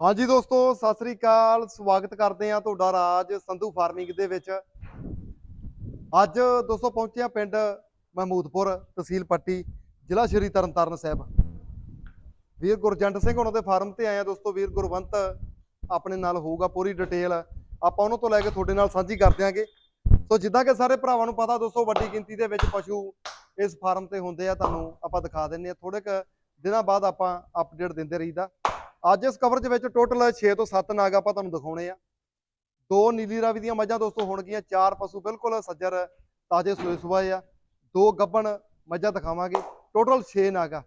ਹਾਂਜੀ ਦੋਸਤੋ, ਸਤਿ ਸ੍ਰੀ ਅਕਾਲ। ਸਵਾਗਤ ਕਰਦੇ ਆ ਤੁਹਾਡਾ ਰਾਜ ਸੰਧੂ ਫਾਰਮਿੰਗ ਦੇ ਵਿੱਚ। ਅੱਜ ਦੋਸਤੋ ਪਹੁੰਚੇ ਆ ਪਿੰਡ ਮਹਿਮੂਦਪੁਰ ਤਹਿਸੀਲ ਪੱਟੀ, ਜ਼ਿਲ੍ਹਾ ਸ਼੍ਰੀ ਤਰਨਤਾਰਨ ਸਾਹਿਬ। ਵੀਰ ਗੁਰਜੰਟ ਸਿੰਘ ਉਹਨਾਂ ਦੇ ਫਾਰਮ ਤੇ ਆਏ ਆ ਦੋਸਤੋ। ਵੀਰ ਗੁਰਵੰਤ ਆਪਣੇ ਨਾਲ ਹੋਊਗਾ ਪੂਰੀ ਡਿਟੇਲ। ਆਪਾਂ ਉਹਨਾਂ ਤੋਂ ਲੈ ਕੇ ਤੁਹਾਡੇ ਨਾਲ ਸਾਂਝੀ ਕਰ ਦਿਆਂਗੇ। ਸੋ ਜਿੱਦਾਂ ਕਿ ਸਾਰੇ ਭਰਾਵਾਂ ਨੂੰ ਪਤਾ ਦੋਸਤੋ, ਵੱਡੀ ਗਿਣਤੀ ਦੇ ਵਿੱਚ ਪਸ਼ੂ ਇਸ ਫਾਰਮ ਤੇ ਹੁੰਦੇ ਆ। ਤੁਹਾਨੂੰ ਆਪਾਂ ਦਿਖਾ ਦਿੰਨੇ ਆ ਥੋੜੇ ਕ ਦਿਨਾਂ ਬਾਅਦ ਆਪਾਂ ਅਪਡੇਟ ਦਿੰਦੇ ਰਹੀਦਾ। ਅੱਜ ਇਸ ਕਵਰ ਦੇ ਵਿੱਚ ਟੋਟਲ 6 ਤੋਂ 7 ਨਾਗ ਆਪਾਂ ਤੁਹਾਨੂੰ ਦਿਖਾਉਣੇ ਆ। ਦੋ ਨੀਲੀ ਰਾਵੀ ਦੀਆਂ ਮੱਝਾਂ ਦੋਸਤੋ ਹੋਣਗੀਆਂ ਚਾਰ ਪਸ਼ੂ ਬਿਲਕੁਲ ਸੱਜਰ ਤਾਜੇ ਸੂਏ ਸੁਆਏ ਆ। ਦੋ ਗੱਬਣ ਮੱਝਾਂ ਦਿਖਾਵਾਂਗੇ ਟੋਟਲ 6 ਨਾਗ ਆ।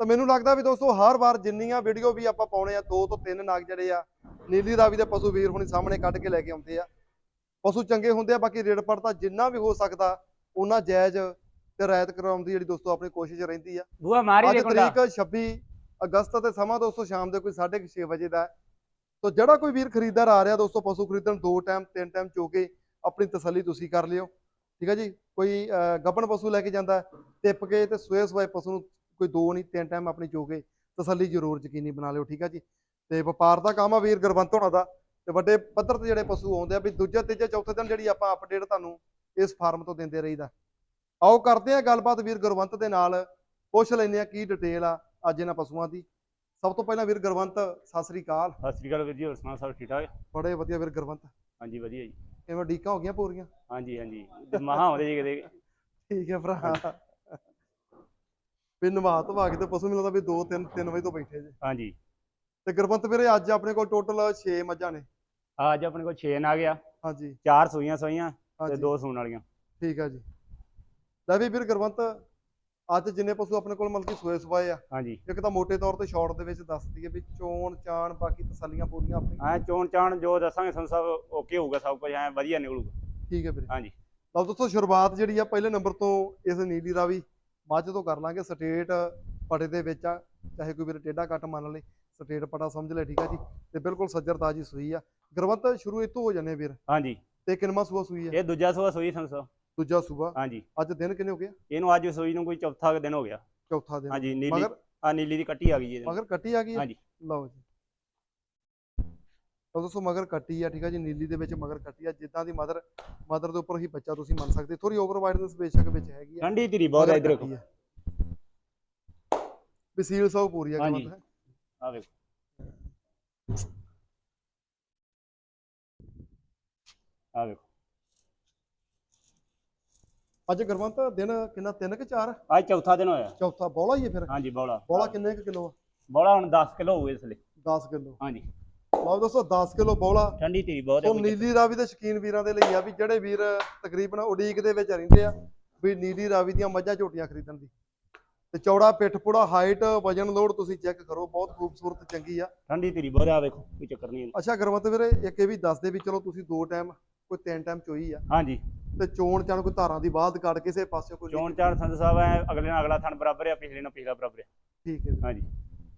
ਤਾਂ ਮੈਨੂੰ ਲੱਗਦਾ ਵੀ ਦੋਸਤੋ ਹਰ ਵਾਰ ਜਿੰਨੀਆਂ ਵੀਡੀਓ ਵੀ ਆਪਾਂ ਪਾਉਣੇ ਆ ਦੋ ਤੋਂ ਤਿੰਨ ਨਾਗ ਜਿਹੜੇ ਆ ਨੀਲੀ ਰਾਵੀ ਦੇ ਪਸ਼ੂ ਵੀਰ ਹੁਣੀ ਸਾਹਮਣੇ ਕੱਢ ਕੇ ਲੈ ਕੇ ਆਉਂਦੇ ਆ। ਪਸ਼ੂ ਚੰਗੇ ਹੁੰਦੇ ਆ ਬਾਕੀ ਰੇਟ ਪੜਤਾ ਜਿੰਨਾ ਵੀ ਹੋ ਸਕਦਾ ਉਹਨਾਂ ਜਾਇਜ਼ ਤੇ ਰਾਇਤ ਕਰਾਉਣ ਦੀ ਜਿਹੜੀ ਦੋਸਤੋ ਆਪਣੀ ਕੋਸ਼ਿਸ਼ ਰਹਿੰਦੀ ਆ। ਬੂਆ ਮਾਰੀ ਅੱਜ ਦੇ ਕੁੰਡਾ ਤਰੀਕ 26 ਅਗਸਤ ਅਤੇ ਸਮਾਂ ਦੋਸਤੋ, ਸ਼ਾਮ ਦੇ ਕੋਈ 6:30 ਵਜੇ ਦਾ ਤੋ ਜਿਹੜਾ ਕੋਈ ਵੀਰ ਖਰੀਦਦਾਰ ਆ ਰਿਹਾ ਦੋਸਤੋ, ਪਸ਼ੂ ਖਰੀਦਣ, ਦੋ ਟਾਈਮ ਤਿੰਨ ਟਾਈਮ ਚੋ ਕੇ ਆਪਣੀ ਤਸੱਲੀ ਤੁਸੀਂ ਕਰ ਲਿਓ। ਠੀਕ ਹੈ ਜੀ? ਕੋਈ ਗੱਬਣ ਪਸ਼ੂ ਲੈ ਕੇ ਜਾਂਦਾ, ਟਿੱਪ ਕੇ ਤੇ ਸਵੇ ਸਵਾਏ ਪਸ਼ੂ ਨੂੰ ਕੋਈ ਦੋ ਨਹੀਂ, ਤਿੰਨ ਟਾਈਮ ਆਪਣੀ ਚੋ ਕੇ ਤਸੱਲੀ ਜ਼ਰੂਰ ਯਕੀਨੀ ਬਣਾ ਲਿਓ, ਠੀਕ ਹੈ ਜੀ? ਤੇ ਵਪਾਰ ਦਾ ਕੰਮ ਆ ਵੀਰ ਗੁਰਵੰਤ ਹੋਣਾ ਦਾ, ਤੇ ਵੱਡੇ ਪੱਧਰ ਤੇ ਜਿਹੜੇ ਪਸ਼ੂ ਆਉਂਦੇ ਆ, ਵੀ ਦੂਜੇ, ਤੀਜੇ, ਚੌਥੇ ਦਿਨ ਜਿਹੜੀ ਆਪਾਂ ਅਪਡੇਟ ਤੁਹਾਨੂੰ ਇਸ ਫਾਰਮ ਤੋਂ ਦਿੰਦੇ ਰਹੀਦਾ। ਆਓ ਕਰਦੇ ਆ ਗੱਲਬਾਤ ਵੀਰ ਗੁਰਵੰਤ ਦੇ ਨਾਲ, ਪੁੱਛ ਲੈਂਦੇ ਆ ਕੀ ਡਿਟੇਲ ਆ। ਅੱਜ ਇਹਨਾਂ ਪਸ਼ੂਆਂ ਦੀ। ਸਭ ਤੋਂ ਪਹਿਲਾਂ ਵੀਰ ਗੁਰਵੰਤ ਸਤਿ ਸ੍ਰੀ ਅਕਾਲ। ਸਤਿ ਸ੍ਰੀ ਅਕਾਲ ਵੀਰ ਜੀ ਹੋਰ ਸੁਣਾ ਸਭ ਠੀਕ ਠਾਕ? ਬੜੇ ਵਧੀਆ ਵੀਰ ਗੁਰਵੰਤ। ਹਾਂਜੀ ਵਧੀਆ ਜੀ। ਕਿਵੇਂ ਡੀਕਾਂ ਹੋ ਗਈਆਂ ਪੂਰੀਆਂ? ਹਾਂਜੀ ਹਾਂਜੀ। ਮਹਾ ਆਉਂਦੇ ਜੀ ਕਿਤੇ। ਠੀਕ ਹੈ ਭਰਾ। ਵੀ ਨਵਾ ਧਵਾ ਕੇ ਤੇ ਪਸ਼ੂ ਮੈਨੂੰ ਲੱਗਦਾ ਵੀ 2 3 3 ਵਜੇ ਤੋਂ ਬੈਠੇ ਜੇ। ਹਾਂਜੀ। ਤੇ ਗੁਰਵੰਤ ਵੀਰੇ ਅੱਜ ਆਪਣੇ ਕੋਲ ਟੋਟਲ 6 ਮੱਝਾਂ ਨੇ। ਅੱਜ ਆਪਣੇ ਕੋਲ 6 ਆ ਗਿਆ। ਹਾਂਜੀ। ਚਾਰ ਸੂਈਆਂ ਸੋਈਆਂ ਤੇ ਦੋ ਸੂਣ ਵਾਲੀਆਂ। ਠੀਕ ਆ ਜੀ। ਲੈ ਵੀ ਵੀਰ ਗੁਰਵੰਤ ਅੱਜ ਜਿੰਨੇ ਪਸ਼ੂ ਆਪਣੇ ਕੋਲ ਮਤਲਬ ਕਿ ਸੋਏ ਸਵਾਏ ਆ ਹਾਂਜੀ। ਇੱਕ ਤਾਂ ਮੋٹے ਤੌਰ ਤੇ ਸ਼ਾਰਟ ਦੇ ਵਿੱਚ ਦੱਸ ਦਈਏ ਵੀ ਚੋਣ ਚਾਣ ਬਾਕੀ ਤਸੱਲੀਆਂ ਪੂਰੀਆਂ ਆਪਣੀਆਂ। ਐ ਚੋਣ ਚਾਣ ਜੋ ਦੱਸਾਂਗੇ ਸਾਨੂੰ ਸਭ ਓਕੇ ਹੋਊਗਾ ਸਭ ਕੁਝ ਐ ਵਧੀਆ ਨਿਕਲੂਗਾ। ਠੀਕ ਹੈ ਵੀਰੇ। ਹਾਂਜੀ। ਲਓ ਦੋਸਤੋ ਸ਼ੁਰੂਆਤ ਜਿਹੜੀ ਆ ਪਹਿਲੇ ਨੰਬਰ ਤੋਂ ਇਸ ਨੀਲੀ ਰਾਵੀ ਮੱਝ ਤੋਂ ਕਰ ਲਾਂਗੇ। ਸਟੇਟ ਪਟੇ ਦੇ ਵਿੱਚ ਆ ਚਾਹੇ ਕੋਈ ਵੀਰ ਟੇਢਾ ਕੱਟ ਮੰਨ ਲੇ ਸਟੇਟ ਪਟਾ ਸਮਝ ਲੈ ਠੀਕ ਆ ਜੀ? ਤੇ ਬਿਲਕੁਲ ਸੱਜਰ ਤਾਜੀ ਸੂਈ ਆ। ਗੁਰਵੰਤ ਸ਼ੁਰੂ ਇੱਥੋਂ ਹੋ ਜਾਂਦੇ ਵੀਰ। ਹਾਂਜੀ। ਤੇ ਕਿੰਨਵਾਂ ਸੂਆ ਸੂਈ ਆ? ਇਹ ਦੂਜਾ ਸੂਆ ਸੂਈ ਸਾਨੂੰ ਸਭ। ਦੂਜਾ ਸੂਆ ਹਾਂਜੀ। ਅੱਜ ਦਿਨ ਕਿੰਨੇ ਹੋ ਗਏ? ਇਹਨੂੰ ਅੱਜ ਸੂਈ ਨੂੰ ਕੋਈ ਚੌਥਾ ਦਿਨ ਹੋ ਗਿਆ। ਚੌਥਾ ਦਿਨ। ਹਾਂਜੀ ਨੀਲੀ ਮਗਰ? ਆ ਨੀਲੀ ਦੀ ਕੱਟੀ ਆ ਗਈ ਜੀ ਇਹਦੇ। ਮਗਰ ਕੱਟੀ ਆ ਗਈ? ਹਾਂਜੀ। ਲਓ ਜੀ। ਤਾਂ ਦੋਸਤੋ ਮਗਰ ਕੱਟੀ ਆ ਠੀਕ ਆ ਜੀ? ਨੀਲੀ ਦੇ ਵਿੱਚ ਮਗਰ ਕੱਟੀ ਆ। ਜਿੱਦਾਂ ਦੀ ਮਦਰ ਮਦਰ ਦੇ ਉੱਪਰ ਹੀ ਬੱਚਾ ਤੁਸੀਂ ਮੰਨ ਸਕਦੇ। ਥੋੜੀ ਓਵਰ ਵਾਈਡਨੈਸ ਬੇਸ਼ੱਕ ਵਿੱਚ ਹੈਗੀ ਆ। ਠੰਡੀ ਧੀਰੀ ਬਹੁਤ ਇਧਰ ਕੱਟੀ ਆ। ਵੀ ਸੀਲ ਸਭ ਪੂਰੀ ਆ ਹਾਂਜੀ। ਗੁਰਵੰਤ ਆ ਵੇਖੋ ਆ ਵੇਖੋ ਅੱਜ ਗੁਰਵੰਤ ਦਿਨ ਕਿੰਨਾ? ਤਿੰਨ ਕਿ ਚਾਰ? ਅੱਜ ਚੌਥਾ ਦਿਨ ਹੋਇਆ। ਚੌਥਾ ਬੋਲਾ ਹੀ ਹੈ ਫਿਰ? ਹਾਂਜੀ ਬੌਲਾ। ਬੋਲਾ ਕਿੰਨੇ ਕੁ ਕਿਲੋ ਆ? ਬੌਲਾ ਹੁਣ 10 ਕਿਲੋ ਹੋਊ ਇਸ ਲਈ 10 ਕਿਲੋ। ਹਾਂਜੀ। ਲਓ ਦੋਸਤੋ 10 ਕਿਲੋ ਬੋਲਾ। ਠੰਡੀ ਧੀਰੀ ਬਹੁਤ ਹੈ ਉਹ ਨੀਲੀ ਰਾਵੀ ਦੇ ਸ਼ਕੀਨ ਵੀਰਾਂ ਦੇ ਲਈ ਆ ਵੀ ਜਿਹੜੇ ਵੀਰ ਤਕਰੀਬਨ ਉਡੀਕ ਦੇ ਵਿੱਚ ਰਹਿੰਦੇ ਆ ਵੀ ਨੀਲੀ ਰਾਵੀ ਦੀਆਂ ਮੱਝਾਂ ਝੋਟੀਆਂ ਖਰੀਦਣ ਦੀ। ਤੇ ਚੌੜਾ ਪਿੱਠ ਪੂੜਾ ਹਾਈਟ ਵਜਨ ਲੋਡ ਤੁਸੀਂ ਚੈੱਕ ਕਰੋ ਬਹੁਤ ਖੂਬਸੂਰਤ ਚੰਗੀ ਆ। ਠੰਡੀ ਧੀਰੀ ਬਹੁਤ ਆ ਵੇਖੋ ਕੋਈ ਚੱਕਰ ਨਹੀਂ। ਅੱਛਾ ਗੁਰਵੰਤ ਵੀਰੇ ਇੱਕ ਇਹ ਵੀ ਦੱਸ ਦੇ ਵੀ ਚਲੋ ਤੁਸੀਂ ਦੋ ਟਾਈਮ ਕੋਈ ਤਿੰਨ ਟਾਈਮ ਚੋਈ ਆ। ਹਾਂਜੀ। ਤੇ ਚੋਣ ਚਾਣ ਕੋਈ ਧਾਰਾਂ ਦੀ ਬਾਤ ਕੱਢ ਕਿਸੇ ਪਾਸੇ ਕੋਈ ਚੋਣ ਚਾਰ ਸੰਤ ਸਾਹਿਬ ਐ ਅਗਲੇ ਨਾਲ ਅਗਲਾ ਥਣ ਬਰਾਬਰ ਆ ਪਿਛਲੇ ਨਾਲ ਪਿਛਲਾ ਬਰਾਬਰ ਆ। ਠੀਕ ਹੈ ਹਾਂਜੀ।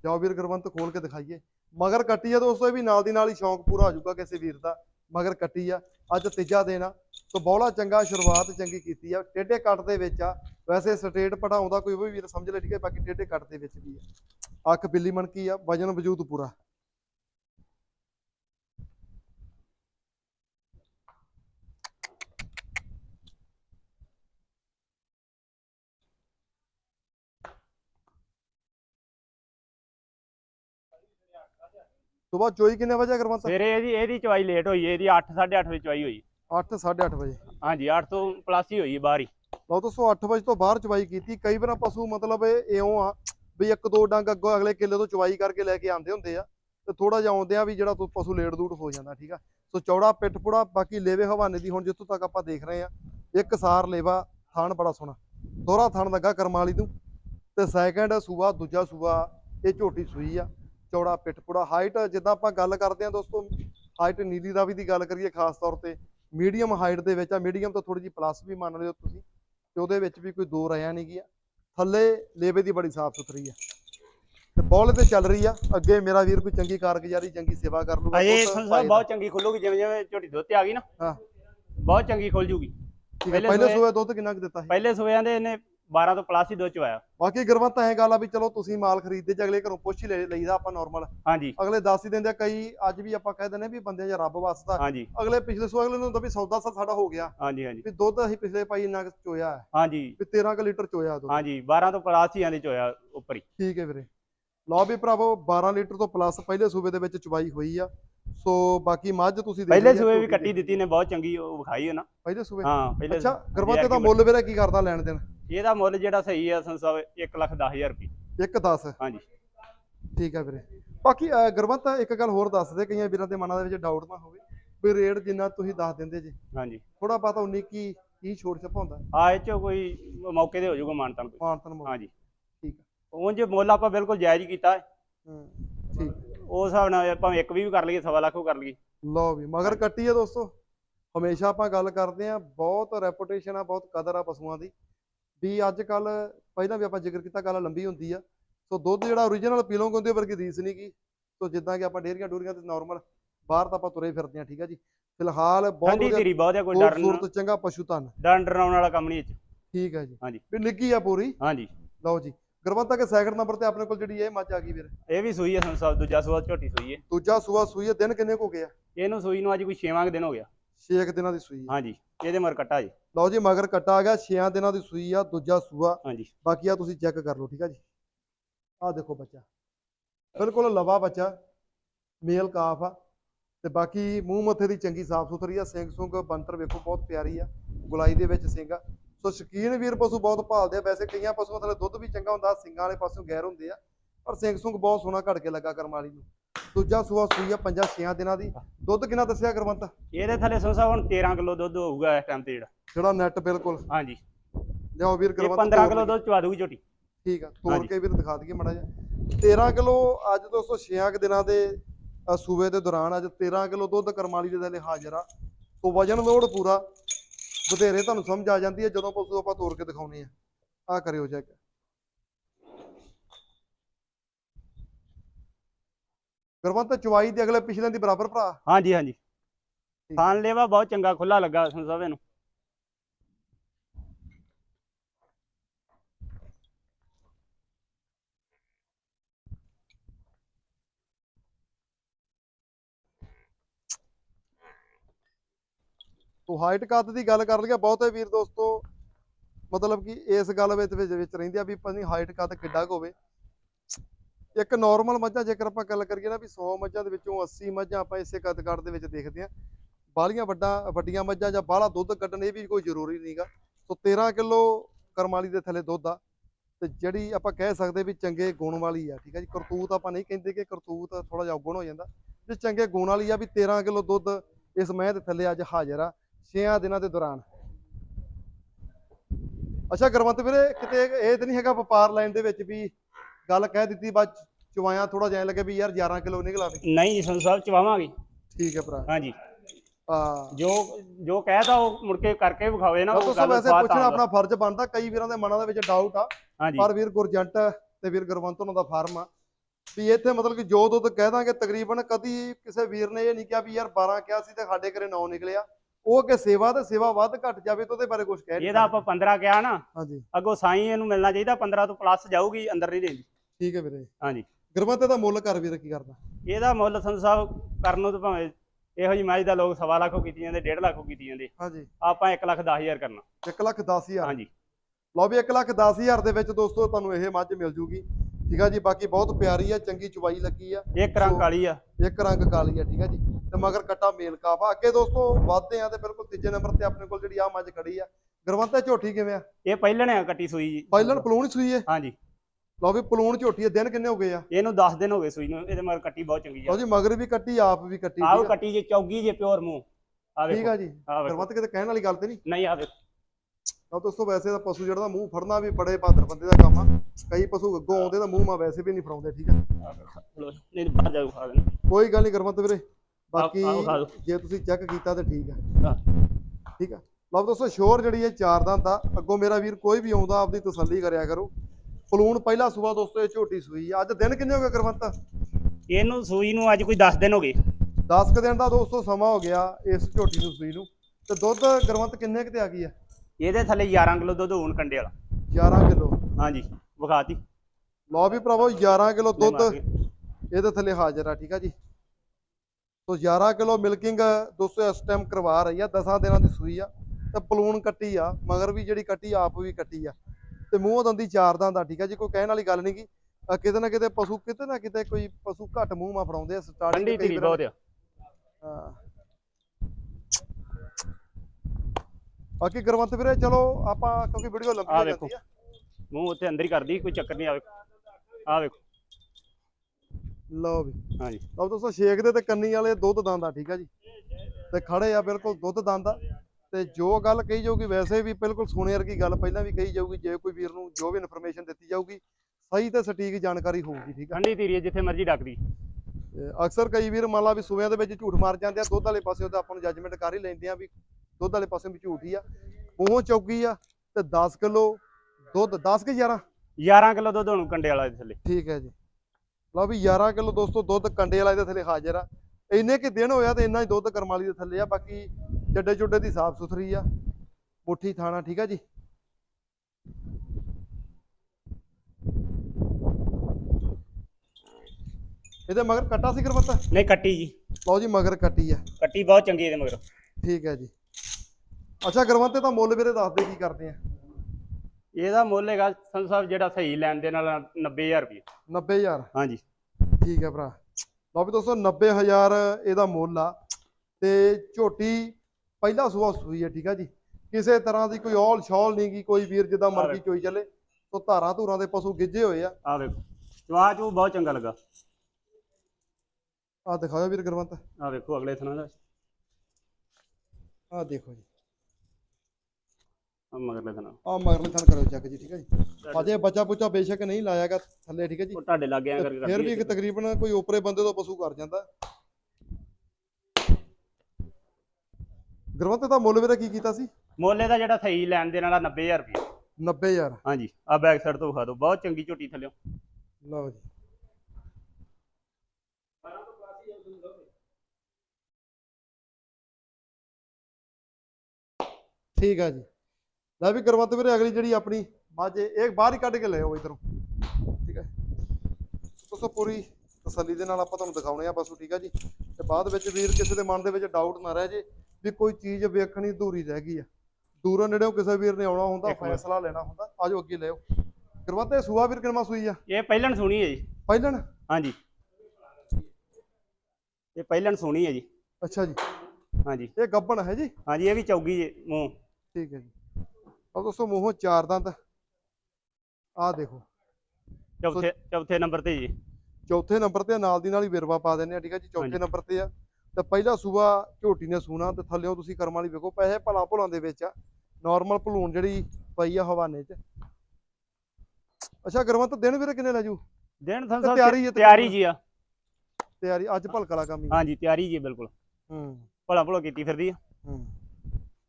ਜਾਓ ਵੀਰ ਗੁਰਵੰਤ ਖੋਲ ਕੇ ਦਿਖਾਈਏ। ਮਗਰ ਕੱਟੀ ਆ ਦੋਸਤੋ ਇਹ ਵੀ ਨਾਲ ਦੀ ਨਾਲ ਹੀ ਸ਼ੌਂਕ ਪੂਰਾ ਹੋ ਜਾਊਗਾ ਕਿਸੇ ਵੀਰ ਦਾ। ਮਗਰ ਕੱਟੀ ਆ। ਅੱਜ ਤੀਜਾ ਦਿਨ ਆ। ਸੋ ਬੌਲਾ ਚੰਗਾ ਸ਼ੁਰੂਆਤ ਚੰਗੀ ਕੀਤੀ ਆ। ਟੇਢੇ ਕੱਟ ਦੇ ਵਿੱਚ ਆ। ਵੈਸੇ ਸਟੇਟ ਪੜਾਉਂਦਾ ਕੋਈ ਵੀ ਵੀਰ ਸਮਝ ਲੈ ਠੀਕ ਹੈ ਬਾਕੀ ਟੇਢੇ ਕੱਟ ਦੇ ਵਿੱਚ ਵੀ ਆ। ਅੱਖ ਬਿੱਲੀ ਮਣਕੀ ਆ। ਵਜਨ ਵਜੂਦ ਪੂਰਾ। ਸੁਬਾਹ ਚੋਈ ਕਿੰਨੇ ਵਜੇ ਗੁਰਵੰਤ ਸਵੇਰੇ ਇਹਦੀ ਇਹਦੀ ਚਵਾਈ ਲੇਟ ਹੋਈ ਹੈ, ਇਹਦੀ 8 8:30 ਵਜੇ ਚਵਾਈ ਹੋਈ। 8 8:30 ਵਜੇ। ਹਾਂਜੀ 8 ਤੋਂ ਪਲੱਸ ਹੀ ਹੋਈ ਹੈ ਬਾਹਰ ਹੀ। ਲਓ ਦੋਸਤੋ 8 ਵਜੇ ਤੋਂ ਬਾਹਰ ਚਵਾਈ ਕੀਤੀ। ਕਈ ਵਾਰ ਪਸ਼ੂ ਮਤਲਬ ਇਹ ਇਉਂ ਆ ਵੀ ਇੱਕ ਦੋ ਡੰਗ ਅੱਗੋਂ ਅਗਲੇ ਕਿੱਲੇ ਤੋਂ ਚਵਾਈ ਕਰਕੇ ਲੈ ਕੇ ਆਉਂਦੇ ਹੁੰਦੇ ਆ। ਤੇ ਥੋੜਾ ਜਿਹਾ ਆਉਂਦੇ ਆ ਵੀ ਜਿਹੜਾ ਤੋਂ ਪਸ਼ੂ ਲੇਟ ਦੂਟ ਹੋ ਜਾਂਦਾ ਠੀਕ ਆ? ਸੋ ਚੌੜਾ ਪਿੱਠ ਪੁੜਾ ਬਾਕੀ ਲੇਵੇ ਹਵਾਨੇ ਦੀ ਹੁਣ ਜਿੱਥੋਂ ਤੱਕ ਆਪਾਂ ਦੇਖ ਰਹੇ ਆ ਇੱਕ ਸਾਰ ਲੇਵਾ ਥਾਣ ਬੜਾ ਸੋਹਣਾ। ਦੋਹਰਾ ਥਾਣ ਲੱਗਾ ਕਰਮਾਂ ਵਾਲੀ ਨੂੰ। ਤੇ ਸੈਕੰਡ ਸੂਆ ਦੂਜਾ ਸੂਆ ਇਹ ਝੋਟੀ ਸੂਈ ਆ। ਚੌੜਾ ਪਿੱਠ ਪੁੜਾ ਹਾਈਟ ਜਿੱਦਾਂ ਆਪਾਂ ਗੱਲ ਕਰਦੇ ਆ ਦੋਸਤੋ ਹਾਈਟ ਨੀਲੀ ਰਾਵੀ ਦੀ ਗੱਲ ਕਰੀਏ ਖਾਸ ਤੌਰ ਤੇ ਮੀਡੀਅਮ ਹਾਈਟ ਦੇ ਵਿੱਚ ਆ ਮੀਡੀਅਮ ਤੋਂ ਥੋੜੀ ਜਿਹੀ ਪਲੱਸ ਵੀ ਮੰਨ ਲਿਓ ਤੁਸੀਂ ਤੇ ਉਹਦੇ ਵਿੱਚ ਵੀ ਕੋਈ ਦੋ ਰਿਆ ਨਹੀਂ ਗਿਆ ਥੱਲੇ ਲੇਵੇ ਦੀ ਬੜੀ ਸਾਫ਼ ਸੁਥਰੀ ਆ ਤੇ ਬੌਲ ਤੇ ਚੱਲ ਰਹੀ ਆ ਅੱਗੇ ਮੇਰਾ ਵੀਰ ਕੋਈ ਚੰਗੀ ਕਾਰਗੁਜ਼ਾਰੀ ਚੰਗੀ ਸੇਵਾ ਕਰ ਲੂਗਾ ਅਜੇ ਫਾਇਦਾ। ਬਹੁਤ ਚੰਗੀ ਖੁੱਲੂਗੀ ਜਿਵੇਂ ਜਿਵੇਂ ਝੋਟੀ ਦੁੱਧ ਤੇ ਆ ਗਈ ਨਾ ਹਾਂ। ਬਹੁਤ ਚੰਗੀ ਖੁੱਲ ਜੂਗੀ ਹੈ, ਪਹਿਲੇ ਸੂਏ- ਦੁੱਧ ਕਿੰਨਾ ਕੁ ਦਿੱਤਾ ਸੀ ਪਹਿਲੇ ਸਵੇਆਂ ਦੇ ਇਹਨੇ 12 ਤੋਂ ਪਲੱਸ ਹੀ ਦੁੱਧ ਚਵਾਇਆ ਬਾਕੀ ਗੁਰਵੰਤ ਐਂ ਗੱਲ ਆ ਵੀ ਚਲੋ ਤੁਸੀਂ ਮਾਲ ਖਰੀਦਦੇ ਜੇ ਅਗਲੇ ਘਰੋਂ ਪੁੱਛ ਹੀ ਲੈ- ਲਈਦਾ ਆਪਾਂ ਨਾਰਮਲ ਹਾਂਜੀ। ਅਗਲੇ ਦੱਸ ਹੀ ਦਿੰਦੇ ਆ ਕਈ ਅੱਜ ਵੀ ਆਪਾਂ ਕਹਿ ਦਿੰਦੇ ਆ ਵੀ ਬੰਦੇ 'ਚ ਰੱਬ ਵਸਦਾ ਹਾਂਜੀ। ਅਗਲੇ ਪਿਛਲੇ ਸੋ ਅਗਲੇ ਨੂੰ ਹੁੰਦਾ ਵੀ ਸੌਦਾ ਸਾਡਾ ਹੋ ਗਿਆ। ਹਾਂਜੀ ਹਾਂਜੀ। ਵੀ ਦੁੱਧ ਅਸੀਂ ਪਿਛਲੇ ਭਾਈ ਇੰਨਾ ਚੋਇਆ ਹਾਂਜੀ। ਵੀ 13 ਕੁ ਲੀਟਰ ਚੋਇਆ ਦੁੱਧ। ਹਾਂਜੀ 12 ਤੋਂ ਪਲੱਸ ਹੀ ਆਂਦੇ ਚੋਇਆ ਉੱਪਰ ਹੀ। ਠੀਕ ਹੈ ਵੀਰੇ। ਲਓ ਵੀ ਭਰਾਵੋ 12 ਲੀਟਰ ਤੋਂ ਪਲੱਸ ਪਹਿਲੇ ਸੂਬੇ ਦੇ ਵਿੱਚ ਚਵਾਈ ਹੋਈ ਆ। ਸੋ ਬਾਕੀ ਮੱਝ ਤੁਸੀਂ ਦੇਖ ਪਹਿਲੇ ਸੂਏ ਵੀ ਕੱਟੀ ਦਿੱਤੀ ਨੇ ਬਹੁਤ ਚੰਗੀ ਉਹ ਵਿਖਾਈ ਹੈ ਨਾ। ਪਹਿਲੇ ਸੂਬੇ। ਹਾਂ ਪਹਿਲੇ ਅੱਛਾ ਗੁਰਵੰਤ ਦਾ ਮੁੱਲ ਵੀਰੇ ਕੀ ਕਰਦਾ ਲੈਣ ਦੇਣ? ਇਹਦਾ ਮੁੱਲ ਜਿਹੜਾ ਸਹੀ ਆ ਸੰਸਾਰ 1 ਲੱਖ 10000 ਰੁਪਏ। 1 10 ਹਾਂਜੀ। ਠੀਕ ਹੈ ਵੀਰੇ। ਬਾਕੀ ਅਹ, ਗੁਰਵੰਤ ਇੱਕ ਗੱਲ ਹੋਰ ਦੱਸ ਦੇ ਕਈਆਂ ਵੀਰਾਂ ਦੇ ਮਨਾਂ ਦੇ ਵਿੱਚ ਡਾਊਟ ਨਾ ਹੋਵੇ ਵੀ ਰੇਟ ਜਿੰਨਾ ਤੁਸੀਂ ਦੱਸ ਦਿੰਦੇ ਜੀ। ਹਾਂਜੀ। ਥੋੜਾ ਪਤਾ 19 ਕੀ ਕੀ ਛੋਟ ਛਪਾਉਂਦਾ ਆ ਇਹ ਚ ਕੋਈ ਮੌਕੇ ਤੇ ਹੋ ਜਾਊਗਾ ਮਾਨਤਨ ਕੋਈ। ਮਾਨਤਨ ਹਾਂਜੀ। ਠੀਕ ਉਂਝ ਮੁੱਲ ਆਪਾਂ ਬਿਲਕੁਲ ਜਾਇਜ਼ ਹੀ ਕੀਤਾ। ਹੈ। ਹਾਂ ਠੀਕ। ਉਸ ਹਿਸਾਬ ਨਾਲ ਭਾਵੇਂ ਇੱਕ ਵੀ ਵੀ ਕਰ ਲਈਏ ਸਵਾ ਲੱਖ ਉਹ ਕਰ ਲਈਏ। ਲਓ ਵੀ ਮਗਰ ਕੱਟੀ ਆ ਦੋਸਤੋ। ਹਮੇਸ਼ਾ ਆਪਾਂ ਗੱਲ ਕਰਦੇ ਆ ਬਹੁਤ ਰੈਪੂਟੇਸ਼ਨ ਆ ਬਹੁਤ ਕਦਰ ਆ ਪਸ਼ੂਆਂ ਦੀ। ਵੀ ਅੱਜ ਕੱਲ ਪਹਿਲਾਂ ਵੀ ਆਪਾਂ ਜ਼ਿਕਰ ਕੀਤਾ ਗੱਲ ਲੰਬੀ ਹੁੰਦੀ ਆ। ਸੋ ਦੁੱਧ ਜਿਹੜਾ ਓਰੀਜਨਲ ਪੀਲੋਂਗ ਹੁੰਦੇ ਵਰਗੀ ਰੀਸ ਨਹੀਂ ਗੀ। ਸੋ ਜਿੱਦਾਂ ਕਿ ਆਪਾਂ ਡੇਰੀਆਂ ਡੂਰੀਆਂ ਤੇ ਨਾਰਮਲ ਬਾਹਰ ਤਾਂ ਆਪਾਂ ਤੁਰੇ ਫਿਰਦੇ ਆ ਠੀਕ ਆ ਜੀ। ਫਿਲਹਾਲ ਬਹੁਤ ਬਹੁਤ ਹੈ ਕੋਈ ਡਰ ਖੂਬਸੂਰਤ ਚੰਗਾ ਪਸ਼ੂ ਧਨ। ਡਰ ਡਰਾਉਣ ਵਾਲਾ ਕੰਮ ਨਹੀਂ ਇਹ ਚ। ਠੀਕ ਹੈ ਜੀ। ਹਾਂਜੀ। ਵੀ ਨਿੱਗੀ ਆ ਪੂਰੀ। ਹਾਂਜੀ। ਲਓ ਜੀ ਗੁਰਵੰਤਾ ਕੇ ਸੈਕਿੰਡ ਨੰਬਰ ਤੇ ਆਪਣੇ ਕੋਲ ਜਿਹੜੀ ਇਹ ਮੱਝ ਆ ਗਈ ਵੀਰ। ਇਹ ਵੀ ਸੂਈ ਹੈ ਸੰਸਾਰ ਦੂਜਾ ਸੂਆ ਝੋਟੀ ਸੂਈ ਹੈ ਦੂਜਾ ਸੂਆ ਸੂਈ ਆ, ਦਿਨ ਕਿੰਨੇ ਕੋ ਗਿਆ ਇਹਨੂੰ ਸੂਈ ਨੂੰ ਅੱਜ ਕੋਈ 6ਵਾਂ ਦਿਨ ਹੋ ਗਿਆ। 6 ਦਿਨਾਂ ਦੀ ਸੂਈ ਆ। ਹਾਂਜੀ ਇਹਦੇ ਮਰ ਕੱਟਾ ਜੀ। ਲਓ ਜੀ ਮਗਰ ਕੱਟਾ ਆ ਗਿਆ 6 ਦਿਨਾਂ ਦੀ ਸੂਈ ਆ ਦੂਜਾ ਸੂਆ। ਹਾਂਜੀ। ਬਾਕੀ ਆ ਤੁਸੀਂ ਚੈੱਕ ਕਰ ਲਓ ਠੀਕ ਆ ਜੀ? ਆਹ ਦੇਖੋ ਬੱਚਾ। ਬਿਲਕੁਲ ਲਵਾ ਬੱਚਾ ਮੇਲ ਕਾਫ ਆ। ਤੇ ਬਾਕੀ ਮੂੰਹ ਮੱਥੇ ਦੀ ਚੰਗੀ ਸਾਫ਼ ਸੁਥਰੀ ਆ ਸਿੰਘ ਸੁੰਗ ਬੰਤਰ ਵੇਖੋ ਬਹੁਤ ਪਿਆਰੀ ਆ ਗੁਲਾਈ ਦੇ ਵਿੱਚ ਸਿੰਘ ਆ। ਸੋ ਸ਼ਕੀਨ ਵੀਰ ਪਸ਼ੂ ਬਹੁਤ ਭਾਲਦੇ ਆ ਵੈਸੇ ਕਈਆਂ ਪਸ਼ੂਆਂ ਥਲੇ ਦੁੱਧ ਵੀ ਚੰਗਾ ਹੁੰਦਾ ਸਿੰਘਾਂ ਵਾਲੇ ਪਾਸੋਂ ਗੈਰ ਹੁੰਦੇ ਆ ਪਰ ਸਿੰਘ ਸੁੰਗ ਬਹੁਤ ਸੋਹਣਾ ਘੜ ਕੇ ਲੱਗਾ ਕਰਮ ਵਾਲੀ ਨੂੰ। ਦੂਜਾ ਸੂਆ ਸੂਈ ਆ ਪੰਜਾਂ ਛੇਆਂ ਦਿਨਾਂ ਦੀ। ਦੁੱਧ ਕਿੰਨਾ ਦੱਸਿਆ ਕਰਵੰਤ ਇਹਦੇ ਥੱਲੇ ਸੰਸਾਰ ਹੁਣ 13 ਕਿਲੋ ਦੁੱਧ ਹੋਊਗਾ ਇਸ ਟਾਈਮ ਤੇ ਜਿਹੜਾ ਜਿਹੜਾ ਨੈਟ ਬਿਲਕੁਲ। ਹਾਂਜੀ। ਲਿਆਓ ਵੀਰ ਇਹ ਕਰਵੰਤ 15 ਤੋੜ ਕਿਲੋ। ਦੁੱਧ ਚਵਾ ਦੂਗੀ ਝੋਟੀ। ਠੀਕ ਆ ਤੋੜ ਹਾਂਜੀ। ਕੇ ਵੀਰ ਦਿਖਾ ਦਈਏ ਮੜਾ ਜਿਹਾ। 13 ਕਿਲੋ ਅੱਜ ਦੋਸਤੋ 6 ਕੁ ਦਿਨਾਂ ਦੇ ਅ, ਸੂਬੇ ਦੇ ਦੌਰਾਨ ਅੱਜ 13 ਕਿਲੋ ਦੁੱਧ ਕਰਮਾਲੀ ਦੇ ਥੱਲੇ ਹਾਜ਼ਰ ਆ। ਸੋ ਵਜਨ ਲੋਡ ਪੂਰਾ। ਬਥੇਰੇ ਤੁਹਾਨੂੰ ਸਮਝ ਆ ਜਾਂਦੀ ਹੈ ਜਦੋਂ ਪਸ਼ੂ ਆਪਾਂ ਤੋੜ ਕੇ ਦਿਖਾਉਨੇ ਆ। ਆ ਕਰਿਓ ਚੈੱਕ ਗੁਰਵੰਤ ਚਵਾਈ ਦੇ ਅਗਲੇ ਪਿਛਲੇ ਦੀ ਬਰਾਬਰ ਭਰਾ। ਹਾਂਜੀ ਹਾਂਜੀ। ਖਾਣ ਲੇਵਾ ਬਹੁਤ ਚੰਗਾ ਖੁੱਲਾ ਲੱਗਾ ਸੰਸਾਰ ਇਹਨੂੰ ਤੋ ਹਾਈਟ ਕੱਦ ਦੀ ਗੱਲ ਕਰ ਲਈਏ ਬਹੁਤੇ ਵੀਰ ਦੋਸਤੋ ਮਤਲਬ ਕਿ ਇਸ ਗੱਲ ਵਿੱਚ ਵਿੱਚ ਰਹਿੰਦੇ ਆ ਵੀ ਪਤਾ ਨਹੀਂ ਹਾਈਟ ਕੱਦ ਕਿੱਡਾ ਹੋਵੇ। ਇੱਕ ਨਾਰਮਲ ਮੱਝਾਂ, ਜੇਕਰ ਆਪਾਂ ਗੱਲ ਕਰੀਏ ਨਾ ਵੀ 100 ਮੱਝਾਂ ਦੇ ਵਿੱਚੋਂ 80 ਮੱਝਾਂ ਆਪਾਂ ਇਸੇ ਕੱਦ ਦੇ ਵਿੱਚ ਦੇਖਦੇ ਆ ਬਾਲੀਆਂ ਵੱਡਾ, ਵੱਡੀਆਂ ਮੱਝਾਂ ਜਾਂ ਬਾਹਲਾ ਦੁੱਧ ਕੱਢਣ ਇਹ ਵੀ ਕੋਈ ਜ਼ਰੂਰੀ ਨਹੀਂਗਾ ਸੋ 13 ਕਿਲੋ ਕਰਮਾਲੀ ਦੇ ਥੱਲੇ ਦੁੱਧ ਆ। ਤੇ ਜਿਹੜੀ ਆਪਾਂ ਕਹਿ ਸਕਦੇ ਵੀ ਚੰਗੇ ਗੁਣ ਵਾਲੀ ਆ, ਠੀਕ ਆ ਜੀ। ਕਰਤੂਤ ਆਪਾਂ ਨਹੀਂ ਕਹਿੰਦੇ ਕਿ ਕਰਤੂਤ ਥੋੜਾ ਜਿਹਾ ਔਗਣ ਹੋ ਜਾਂਦਾ। ਜੇ ਚੰਗੇ ਗੁਣ ਵਾਲੀ ਆ ਵੀ 13 ਕਿਲੋ ਦੁੱਧ ਇਸ ਮਹਿ ਦੇ ਥੱਲੇ ਅੱਜ ਹਾਜ਼ਰ ਆ 6 ਦਿਨਾਂ ਦੇ ਦੌਰਾਨ। ਅੱਛਾ ਗੁਰਵੰਤ ਵੀਰੇ, ਕਿਤੇ ਇਹ ਤਾਂ ਨਹੀਂ ਹੈਗਾ ਵਪਾਰ ਲਾਈਨ ਦੇ ਵਿੱਚ ਵੀ ਗੱਲ ਕਹਿ ਦਿੱਤੀ ਬਾਅਦ ਚਵਾਇਆ ਥੋੜਾ ਜਿਹਾ ਲੱਗੇ ਵੀ ਯਾਰ 11 ਕਿਲੋ ਨਿਕਲ ਆਵੇ। ਨਹੀਂ ਜੀ ਸੰਸਾਰ ਚਵਾਵਾਂਗੇ। ਠੀਕ ਹੈ ਭਰਾ। ਹਾਂਜੀ। ਆ ਜੋ ਜੋ ਕਹਿਤਾ ਉਹ ਮੁੜ ਕੇ ਕਰਕੇ ਵਿਖਾਵੇ ਨਾ ਉਹ ਗੱਲ ਵੈਸੇ ਪੁੱਛਣਾ ਆਪਣਾ ਫਰਜ਼ ਬਣਦਾ ਕਈ ਵੀਰਾਂ ਦੇ ਮਨਾਂ ਦੇ ਵਿੱਚ ਡਾਊਟ ਆ। ਪਰ ਵੀਰ ਗੁਰਜੰਟ ਤੇ ਵੀਰ ਗੁਰਵੰਤ ਉਹਨਾਂ ਦਾ ਫਾਰਮ ਆ। ਵੀ ਇੱਥੇ ਮਤਲਬ ਕਿ ਜੋ ਦੁੱਧ ਕਹਿ ਦਾਂਗੇ ਤਕਰੀਬਨ ਕਦੀ ਕਿਸੇ ਵੀਰ ਨੇ ਇਹ ਨਹੀਂ ਕਿਹਾ ਵੀ ਯਾਰ 12 ਕਿਹਾ ਸੀ ਤੇ ਸਾਡੇ ਘਰੇ 9 ਨਿਕਲਿਆ। ਉਹ ਕਿ ਸੇਵਾ ਤੇ ਸੇਵਾ ਵੱਧ ਘਟ ਜਾਵੇ ਤਾਂ ਉਹਦੇ ਬਾਰੇ ਕੁਝ ਕਹਿ ਨਹੀਂ ਇਹਦਾ ਆਪਾਂ 15 ਕਿਹਾ ਨਾ। ਹਾਂਜੀ। ਅੱਗੋਂ ਸਾਈ ਇਹਨੂੰ ਮਿਲਣਾ ਚਾਹੀਦਾ 15 ਤੋਂ ਪਲੱਸ ਜਾਊਗੀ ਅੰਦਰ ਨਹੀਂ ਰਹਿੰਦੀ ਠੀਕ ਹੈ ਵੀਰੇ। ਹਾਂਜੀ। ਗੁਰਵੰਤ ਦਾ ਮੁੱਲ ਕਰ ਵੀਰ ਕੀ ਕਰਦਾ? ਇਹਦਾ ਮੁੱਲ ਸੰਤ ਸਾਹਿਬ ਕਰਨ ਨੂੰ ਤਾਂ ਭਾਵੇਂ ਇਹੋ ਜੀ ਮੱਝ ਦਾ ਲੋਕ ਸਵਾ ਲੱਖ ਕੀਤੀ ਜਾਂਦੇ 1.5 ਲੱਖ ਕੀਤੀ ਜਾਂਦੇ। ਹਾਂਜੀ। ਆਪਾਂ 1 ਲੱਖ 10000 ਕਰਨਾ। 1 ਲੱਖ 10 ਹਜ਼ਾਰ। ਹਾਂਜੀ। ਲਓ ਵੀ 1 ਲੱਖ 10 ਹਜ਼ਾਰ ਦੇ ਵਿੱਚ ਦੋਸਤੋ ਤੁਹਾਨੂੰ ਇਹ ਮੱਝ ਮਿਲ ਜੂਗੀ। ਠੀਕ ਆ ਜੀ ਬਾਕੀ ਬਹੁਤ ਪਿਆਰੀ ਆ ਚੰਗੀ ਚੁਵਾਈ ਲੱਗੀ ਆ। ਇੱਕ ਰੰਗ ਕਾਲੀ ਆ। ਇੱਕ ਰੰਗ ਕਾਲੀ ਆ ਠੀਕ ਆ ਜੀ। ਤੇ ਮਗਰ ਕੱਟਾ ਮੇਲ ਕਾਫ ਆ। ਅੱਗੇ ਦੋਸਤੋ ਵੱਧਦੇ ਆ ਤੇ ਬਿਲਕੁਲ ਤੀਜੇ ਨੰਬਰ ਤੇ ਆਪਣੇ ਕੋਲ ਜਿਹੜੀ ਆ ਮੱਝ ਖੜੀ ਆ। ਗੁਰਵੰਤ ਝੋਟੀ ਕਿਵੇਂ ਆ? ਇਹ ਪਹਿਲਣ ਆ ਕੱਟੀ ਸੂਈ ਜੀ। ਪਹਿਲਣ ਪਲੂਣ ਸੂਈ ਹੈ ਹਾਂਜੀ। ਲਓ ਵੀ ਪਲੂਣ ਝੋਟੀ ਆ ਦਿਨ ਕਿੰਨੇ ਹੋ ਗਏ ਆ? ਇਹਨੂੰ 10 ਦਿਨ ਹੋ ਗਏ ਸੂਈ ਨੂੰ ਇਹਦੇ ਮਗਰ ਕੱਟੀ ਬਹੁਤ ਚੰਗੀ ਲਓ ਆ ਜੀ ਮਗਰ ਵੀ ਕੱਟੀ ਆਪ ਵੀ ਕੱਟੀ ਆਹ ਠੀਕ ਆ? ਕੱਟੀ ਜੇ ਚੌਗੀ ਜੇ ਪਿਓਰ ਮੂੰਹ। ਆ ਠੀਕ ਵੇਖੋ। ਆ ਜੀ। ਆ ਵੇਖੋ। ਕਿਤੇ ਕਹਿਣ ਵਾਲੀ ਗੱਲ ਤੇ ਨਹੀਂ? ਨਹੀਂ ਆ ਵੇਖੋ। ਲਓ ਦੋਸਤੋ ਵੈਸੇ ਤਾਂ ਪਸ਼ੂ ਜਿਹੜਾ ਦਾ ਮੂੰਹ ਫੜਨਾ ਵੀ ਬੜੇ ਬਹਾਦਰ ਬੰਦੇ ਦਾ ਕੰਮ ਆ। ਕਈ ਪਸ਼ੂ ਅੱਗੋਂ ਆਉਂਦੇ ਤਾਂ ਮੂੰਹ ਮਾ ਵੈਸੇ ਵੀ ਨਹੀਂ ਫੜਾਉਂਦੇ ਠੀਕ ਆ? ਆਹ ਵੇਖੋ। ਲਓ, ਨਹੀਂ ਬਾਹਰ ਜਾ ਕੇ ਖਾ ਦੇਣਾ ਕੋਈ ਗੱਲ ਨਹੀਂ ਗੁਰਵੰਤ ਵੀਰੇ ਬਾਕੀ ਆਓ ਖਾ ਲਓ। ਜੇ ਤੁਸੀਂ ਚੈੱਕ ਕੀਤਾ ਤੇ ਠੀਕ ਆ। ਹਾਂ। ਠੀਕ ਆ। ਲਓ ਦੋਸਤੋ ਸ਼ੋਰ ਜਿਹੜੀ ਇਹ ਚਾਰ ਦੰਦ ਆ। ਅੱਗੋਂ ਮੇਰਾ ਵੀਰ ਕੋਈ ਵੀ ਆਉਂਦਾ ਆਪਦੀ ਤਸੱਲੀ ਕਰਿਆ ਕਰੋ। ਪਲੂਣ ਪਹਿਲਾ ਸੂਆ ਦੋਸਤੋ ਇਹ ਝੋਟੀ ਸੂਈ ਆ। ਅੱਜ ਦਿਨ ਕਿੰਨੇ ਹੋ ਗਏ ਗੁਰਵੰਤ? ਇਹਨੂੰ ਸੂਈ ਨੂੰ ਅੱਜ ਕੋਈ 10 ਦਿਨ ਹੋ ਗਏ। 10 ਕੁ ਦਿਨ ਦਾ ਦੋਸਤੋ ਸਮਾਂ ਹੋ ਗਿਆ ਇਸ ਝੋਟੀ ਨੂੰ ਸੂਈ ਨੂੰ। ਤੇ ਦੁੱਧ ਗੁਰਵੰਤ ਕਿੰਨੇ ਕਿਤੇ ਆ ਗਈ ਆ? ਇਹਦੇ ਥੱਲੇ 11 ਕਿਲੋ ਦੁੱਧ ਹੋਣ ਕੰਡੇ ਵਾਲਾ। 11 ਕਿਲੋ। ਹਾਂਜੀ ਵਿਖਾਤੀ। ਲਓ ਵੀ ਭਰਾਵੋ 11 ਕਿਲੋ ਦੁੱਧ। ਇਹਦੇ ਥੱਲੇ ਹਾਜ਼ਰ ਆ ਠੀਕ ਆ ਜੀ। ਸੋ 11 ਕਿਲੋ ਮਿਲਕਿੰਗ ਦੋਸਤੋ ਇਸ ਟਾਈਮ ਕਰਵਾ ਰਹੀ ਆ 10 ਦਿਨਾਂ ਦੀ ਸੂਈ ਆ। ਤੇ ਪਲੂਣ ਕੱਟੀ ਆ ਮਗਰ ਵੀ ਜਿਹੜੀ ਕੱਟੀ ਆਪ ਵੀ ਕੱਟੀ ਆ। ਤੇ ਮੂੰਹ ਦੰਦੀ ਚਾਰ ਆ ਠੀਕ ਆ ਜੀ ਕੋਈ ਕਹਿਣ ਵਾਲੀ ਗੱਲ ਨਹੀਂ ਅਹ ਕਿਤੇ ਨਾ ਕਿਤੇ ਪਸ਼ੂ ਕਿਤੇ ਨਾ ਕਿਤੇ ਕੋਈ ਪਸ਼ੂ ਘੱਟ ਮੂੰਹ ਮਾ ਫੜਾਉਂਦੇ ਆ ਸਟਾਰਟਿੰਗ ਧੀਰੀ ਬਹੁਤ ਆ। ਹਾਂ। ਬਾਕੀ ਗੁਰਵੰਤ ਵੀਰੇ ਚਲੋ ਆਪਾਂ ਕਿਉਂਕਿ ਵੀਡੀਓ ਲੰਬੀ ਹੋ। ਜਾਂਦੀ ਆ। ਮੂੰਹ ਉੱਥੇ ਅੰਦਰ ਹੀ ਕਰਦੀ ਕੋਈ ਚੱਕਰ ਨਹੀਂ ਆਵੇ ਆ ਵੇਖੋ। ਲਓ ਵੀ। ਹਾਂਜੀ। ਲਓ ਦੋਸਤੋ ਸ਼ੇਕ ਦੇ ਤੇ ਕੰਨੀ ਵਾਲੇ ਦੁੱਧ ਦੰਦ ਆ ਠੀਕ ਆ ਜੀ। ਤੇ ਖੜੇ ਆ ਬਿਲਕੁਲ ਦੁੱਧ ਦੰਦ ਆ। ਤੇ ਜੋ ਗੱਲ ਕਹੀ ਜਾਊਗੀ ਵੈਸੇ ਵੀ ਬਿਲਕੁਲ ਸੋਨੇ ਵਰਗੀ ਗੱਲ ਪਹਿਲਾਂ ਵੀ ਕਹੀ ਜਾਊਗੀ ਜੇ ਕੋਈ ਵੀਰ ਨੂੰ ਜੋ ਵੀ ਇਨਫੋਰਮੇਸ਼ਨ ਦਿੱਤੀ ਜਾਊਗੀ ਸਹੀ ਤੇ ਸਟੀਕ ਜਾਣਕਾਰੀ ਹੋਊਗੀ ਠੀਕ ਆ? ਠੰਡੀ ਧੀਰੀ ਹੈ, ਜਿੱਥੇ ਮਰਜ਼ੀ ਡੱਕਦੀ ਅਕਸਰ ਕਈ ਵੀਰ ਮੰਨ ਲਾ ਵੀ ਸੂਬਿਆਂ ਦੇ ਵਿੱਚ ਝੂਠ ਮਾਰ ਜਾਂਦੇ ਆ ਦੁੱਧ ਵਾਲੇ ਪਾਸੇ ਤਾਂ ਆਪਾਂ ਨੂੰ ਜੱਜਮੈਂਟ ਕਰ ਹੀ ਲੈਂਦੇ ਆ ਵੀ ਦੁੱਧ ਵਾਲੇ ਪਾਸੇ ਵੀ ਝੂਠ ਹੀ ਆ। ਮੂੰਹੋਂ ਚੌਕੀ ਆ ਤੇ 10 ਕਿਲੋ ਦੁੱਧ 10 ਕਿ 11 11 ਕਿਲੋ ਦੁੱਧ ਹੁਣ ਕੰਡੇ ਵਾਲਾ ਇਹਦੇ ਥੱਲੇ। ਠੀਕ ਹੈ ਜੀ। ਲਓ ਵੀ 11 ਕਿਲੋ ਦੋਸਤੋ ਦੁੱਧ ਕੰਡੇ ਵਾਲਾ ਇਹਦੇ ਥੱਲੇ ਹਾਜ਼ਰ ਆ। ਇੰਨੇ ਕਿ ਦਿਨ ਹੋਇਆ ਤੇ ਇੰਨਾ ਹੀ ਦੁੱਧ ਕਰਮਾਲੀ ਦੇ ਥੱਲੇ ਆ ਬਾਕੀ ਚੱਡੇ ਚੁੱਡੇ ਦੀ ਸਾਫ਼ ਸੁਥਰੀ ਆ। ਮੁੱਠੀ ਥਾਣਾ ਠੀਕ ਆ ਜੀ? ਇਹਦੇ ਮਗਰ ਕੱਟਾ ਸੀ ਕਰਮਤਾ ਨਹੀਂ ਕੱਟੀ ਜੀ। ਲਓ ਜੀ ਮਗਰ ਕੱਟੀ ਆ। ਕੱਟੀ ਬਹੁਤ ਚੰਗੀ ਇਹਦੇ ਮਗਰ। ਠੀਕ ਹੈ ਜੀ। ਅੱਛਾ ਗੁਰਵੰਤੇ ਤਾਂ ਮੁੱਲ ਵੀਰੇ ਦੱਸ ਦੇ ਕੀ ਕਰਦੇ ਆ? ਇਹਦਾ ਮੁੱਲ ਹੈਗਾ ਸੰਤ ਸਾਹਿਬ ਜਿਹੜਾ ਸਹੀ ਲੈਣ ਦੇ ਨਾਲ 90000 ਰੁਪਏ 90000 ਹਾਂਜੀ। ਠੀਕ ਹੈ ਭਰਾ। ਲਓ ਵੀ ਦੋਸਤੋ 90000 ਇਹਦਾ ਮੁੱਲ ਆ। ਤੇ ਝੋਟੀ ਪਹਿਲਾ ਸੂਆ ਸੂਈ ਹੈ ਠੀਕ ਆ ਜੀ। ਕਿਸੇ ਤਰ੍ਹਾਂ ਦੀ ਕੋਈ ਔਲ ਸ਼ੌਲ ਨਹੀਂ ਗੀ ਕੋਈ ਵੀਰ ਜਿੱਦਾਂ ਮਰਜ਼ੀ ਚੋਈ ਚੱਲੇ। ਸੋ ਧਾਰਾਂ ਧੂਰਾਂ ਦੇ ਪਸ਼ੂ ਗਿੱਜੇ ਹੋਏ ਆ। ਆ ਵੇਖੋ ਚਵਾ ਚੂ ਬਹੁਤ ਚੰਗਾ ਲੱਗਾ। ਆ ਦਿਖਾਓ ਵੀਰ ਗੁਰਵੰਤ। ਆ ਵੇਖੋ ਅਗਲੇ ਥਣਾ ਦਾ। ਆ ਦੇਖੋ ਜੀ। ਆਹ ਮਗਰਲੇ ਥਣਾ। ਆ ਮਗਰਲੇ ਥਣ ਕਰੋ ਚੈੱਕ ਜੀ ਠੀਕ ਹੈ ਜੀ। ਅਜੇ ਬੱਚਾ ਬੁੱਚਾ ਬੇਸ਼ੱਕ ਨਹੀਂ ਲਾਇਆਗਾ ਥੱਲੇ ਠੀਕ ਹੈ ਜੀ। ਉਹ ਤੁਹਾਡੇ ਲੱਗ ਗਿਆ ਕਰਕੇ ਫਿਰ ਵੀ ਇੱਕ ਤਕਰੀਬਨ ਕੋਈ ਓਪਰੇ ਬੰਦੇ ਤੋਂ ਪਸ਼ੂ ਕਰ ਜਾਂਦਾ। ਗੁਰਵੰਤ ਦਾ ਮੁੱਲ ਵੀਰੇ ਕੀ ਕੀਤਾ ਸੀ? ਮੁੱਲ ਦਾ ਜਿਹੜਾ ਸਹੀ ਲੈਣ ਦੇ ਨਾਲ 90000 ਰੁਪਏ 90000 ਹਾਂਜੀ ਆ ਬੈਕ ਸਾਈਡ ਤੋਂ ਵਿਖਾ ਦਿਓ ਬਹੁਤ ਚੰਗੀ ਝੋਟੀ ਥੱਲੇ ਲਓ ਜੀ। ਠੀਕ ਆ ਜੀ। ਲੈ ਵੀ ਕਰਵਤ ਵੀਰੇ ਅਗਲੀ ਜਿਹੜੀ ਆਪਣੀ ਮੱਝ ਇਹ ਬਾਹਰ ਹੀ ਕੱਢ ਕੇ ਲੈ ਆਓ ਇਧਰੋਂ। ਠੀਕ ਹੈ ਦੋਸਤੋ ਪੂਰੀ ਤਸੱਲੀ ਦੇ ਨਾਲ ਆਪਾਂ ਤੁਹਾਨੂੰ ਦਿਖਾਉਣੇ ਆ ਪਸ਼ੂ ਠੀਕ ਆ ਜੀ। ਤੇ ਬਾਅਦ ਵਿੱਚ ਵੀਰ ਕਿਸੇ ਦੇ ਮਨ ਦੇ ਵਿੱਚ ਡਾਊਟ ਨਾ ਰਹਿ ਜੇ ਵੀ ਕੋਈ ਚੀਜ਼ ਵੇਖਣੀ ਅਧੂਰੀ ਰਹਿ ਗਈ ਆ। ਦੂਰੋਂ ਨੇੜਿਓਂ ਕਿਸੇ ਵੀਰ ਨੇ ਆਉਣਾ ਹੁੰਦਾ। ਫੈਸਲਾ ਲੈਣਾ ਹੁੰਦਾ ਆਜੋ ਅੱਗੇ ਲੈ ਆਓ। ਕਰਵਤ ਸੂਆ ਵੀਰ ਕਿਨਮਾ ਸੂਈ ਆ? ਇਹ ਪਹਿਲਣ ਸੁਣੀ ਹੈ ਜੀ। ਪਹਿਲਣ? ਹਾਂਜੀ। ਇਹ ਪਹਿਲਣ ਸੁਣੀ ਹੈ ਜੀ। ਅੱਛਾ ਜੀ। ਹਾਂਜੀ। ਇਹ ਗੱਬਣ ਹੈ ਜੀ? ਹਾਂਜੀ ਇਹ ਵੀ ਚੌਗੀ ਜੀ ਮੂੰਹ। ਠੀਕ ਹੈ ਜੀ। ਆ ਦੋਸਤੋ ਮੂੰਹੋਂ ਚਾਰ ਦੰਦ। ਆਹ ਦੇਖੋ। ਚੌਥੇ ਚੌਥੇ ਨੰਬਰ ਤੇ ਜੀ। ਚੌਥੇ ਨੰਬਰ ਤੇ ਨਾਲ ਦੀ ਨਾਲ ਹੀ ਵੇਰਵਾ ਪਾ ਦਿੰਦੇ ਆ ਠੀਕ ਹੈ ਜੀ? ਚੌਥੇ। ਨੰਬਰ ਤੇ ਆ। ਤੇ ਪਹਿਲਾ ਸੂਆ ਝੋਟੀ ਨੇ ਸੂਣਾ ਤੇ ਥੱਲਿਓਂ ਤੁਸੀਂ ਕਰਮ ਵਾਲੀ ਵੇਖੋ ਪੈਸੇ ਭਲਾ ਭੁਲਾਂ ਦੇ ਵਿੱਚ ਆ। ਨਾਰਮਲ ਭਲੂਣ ਜਿਹੜੀ ਪਈ ਆ ਹਵਾਨੇ 'ਚ। ਅੱਛਾ ਗਰਮਤ ਦਿਨ ਵੀਰੇ ਕਿੰਨੇ ਲੈ ਜੂ? ਦਿਨ ਤੇ ਤੁਹਾਨੂੰ ਤਿਆਰੀ ਤਿਆਰੀ ਜੀ ਆ। ਤਿਆਰੀ ਅੱਜ ਭਲਕ ਵਾਲਾ ਕੰਮ ਹੀ ਹਾਂਜੀ ਤਿਆਰੀ ਜੀ ਬਿਲਕੁਲ। ਹੂੰ। ਭਲਾ ਭਲਾ ਕੀਤੀ ਫਿਰਦੀ ਆ। ਹੂੰ।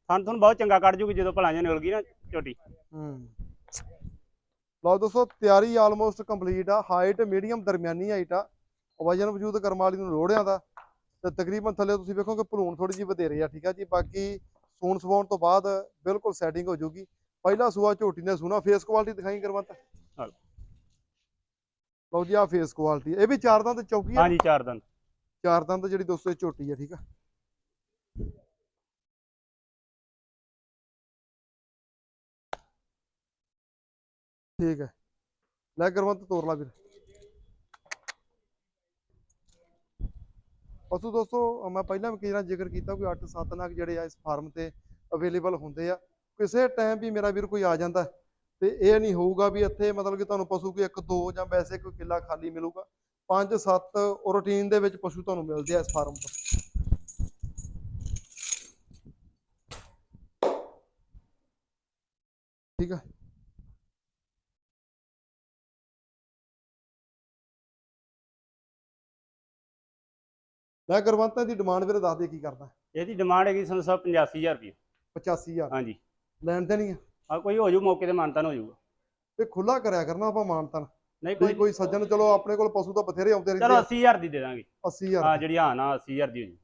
ਸਾਨੂੰ ਤੁਹਾਨੂੰ ਬਹੁਤ ਚੰਗਾ ਕੱਢ ਜੂਗੀ ਜਦੋਂ ਭਲਾ ਜਾਂ ਨਿਕਲ ਗਈ ਨਾ ਝੋਟੀ। ਹੂੰ। ਲਓ ਦੋਸਤੋ ਤਿਆਰੀ ਆਲਮੋਸਟ ਕੰਪਲੀਟ ਆ। ਹਾਈਟ ਮੀਡੀਅਮ ਦਰਮਿਆਨੀ ਹਾਈਟ ਆ। ਵਜਨ ਵਜੂਦ ਕਰਮ ਵਾਲੀ ਨੂੰ ਲੋੜਿਆਂ ਦਾ। ਤੇ ਤਕਰੀਬਨ ਥੱਲੇ ਤੁਸੀਂ ਵੇਖੋਗੇ ਭਲੂਣ ਥੋੜੀ ਜਿਹੀ ਵਧੇਰੇ ਆ ਠੀਕ ਆ ਜੀ? ਬਾਕੀ ਸੂਣ ਸਵਾਉਣ ਤੋਂ ਬਾਅਦ ਬਿਲਕੁਲ ਸੈਟਿੰਗ ਹੋ ਜਾਊਗੀ। ਪਹਿਲਾ ਸੂਆ ਝੋਟੀ ਨੇ ਸੂਣਾ ਫੇਸ ਕੁਆਲਿਟੀ ਦਿਖਾਈ ਕਰਵੰਤ। ਲਓ ਜੀ ਆ ਫੇਸ ਕੁਆਲਿਟੀ ਇਹ ਵੀ ਚਾਰ ਦੰਦ ਚੌਕੀ ਆ ਹਾਂਜੀ ਚਾਰ ਦਿਨ ਚਾਰ ਦੰਦ ਜਿਹੜੀ ਦੋਸਤੋ ਇਹ ਝੋਟੀ ਆ ਠੀਕ ਆ? ਠੀਕ ਹੈ ਲੈ ਕਰਵੰਤ ਤੋਰ ਲਾ ਵੀਰ। ਪਸ਼ੂ ਦੋਸਤੋ ਮੈਂ ਪਹਿਲਾਂ ਵੀ ਕਈ ਜ਼ਿਕਰ ਕੀਤਾ ਕੋਈ 8-7 ਨਗ ਜਿਹੜੇ ਆ ਇਸ ਫਾਰਮ ਤੇ ਅਵੇਲੇਬਲ ਹੁੰਦੇ ਆ। ਕਿਸੇ ਟਾਈਮ ਵੀ ਮੇਰਾ ਵੀਰ ਕੋਈ ਆ ਜਾਂਦਾ ਤੇ ਇਹ ਨਹੀਂ ਹੋਊਗਾ ਵੀ ਇੱਥੇ ਮਤਲਬ ਕਿ ਤੁਹਾਨੂੰ ਪਸ਼ੂ ਕੋਈ ਇੱਕ, ਦੋ ਜਾਂ ਵੈਸੇ ਕੋਈ ਕਿੱਲਾ ਖਾਲੀ ਮਿਲੂਗਾ। ਪੰਜ, ਸੱਤ ਰੂਟੀਨ ਦੇ ਵਿੱਚ ਪਸ਼ੂ ਤੁਹਾਨੂੰ ਮਿਲਦੇ ਆ ਇਸ ਫਾਰਮ ਤੋਂ। ਠੀਕ ਹੈ ਮੈਂ ਗੁਰਵੰਤਾਂ ਦੀ ਡਿਮਾਂਡ ਵੀਰੇ ਦੱਸ ਦੇ ਕੀ ਕਰਦਾ? ਇਹਦੀ ਡਿਮਾਂਡ ਹੈਗੀ ਸਾਨੂੰ ਸਭ 85000 ਰੁਪਏ 85000 ਹਾਂਜੀ। ਲੈਣ ਤੇ ਨਹੀਂ ਆ? ਆ ਕੋਈ ਹੋ ਜੂ ਮੌਕੇ ਤੇ ਮਾਨਤਾਨ ਹੋ ਜਾਊਗਾ। ਤੇ ਖੁੱਲਾ ਕਰਿਆ ਕਰਨਾ ਆਪਾਂ ਮਾਨਤਨ। ਨਹੀਂ ਕੋਈ ਕੋਈ ਸੱਜਣ ਚਲੋ ਆਪਣੇ ਕੋਲ ਪਸ਼ੂ ਤਾਂ ਬਥੇਰੇ ਆਉਂਦੇ ਚਲੋ ਰਹਿੰਦੇ 80000 ਦੀ ਦੇ ਦਾਂਗੇ। 80000 ਹਾਂ ਜਿਹੜੀ ਹਾਂ ਨਾ 80000 ਦੀ ਹੋ ਜੂ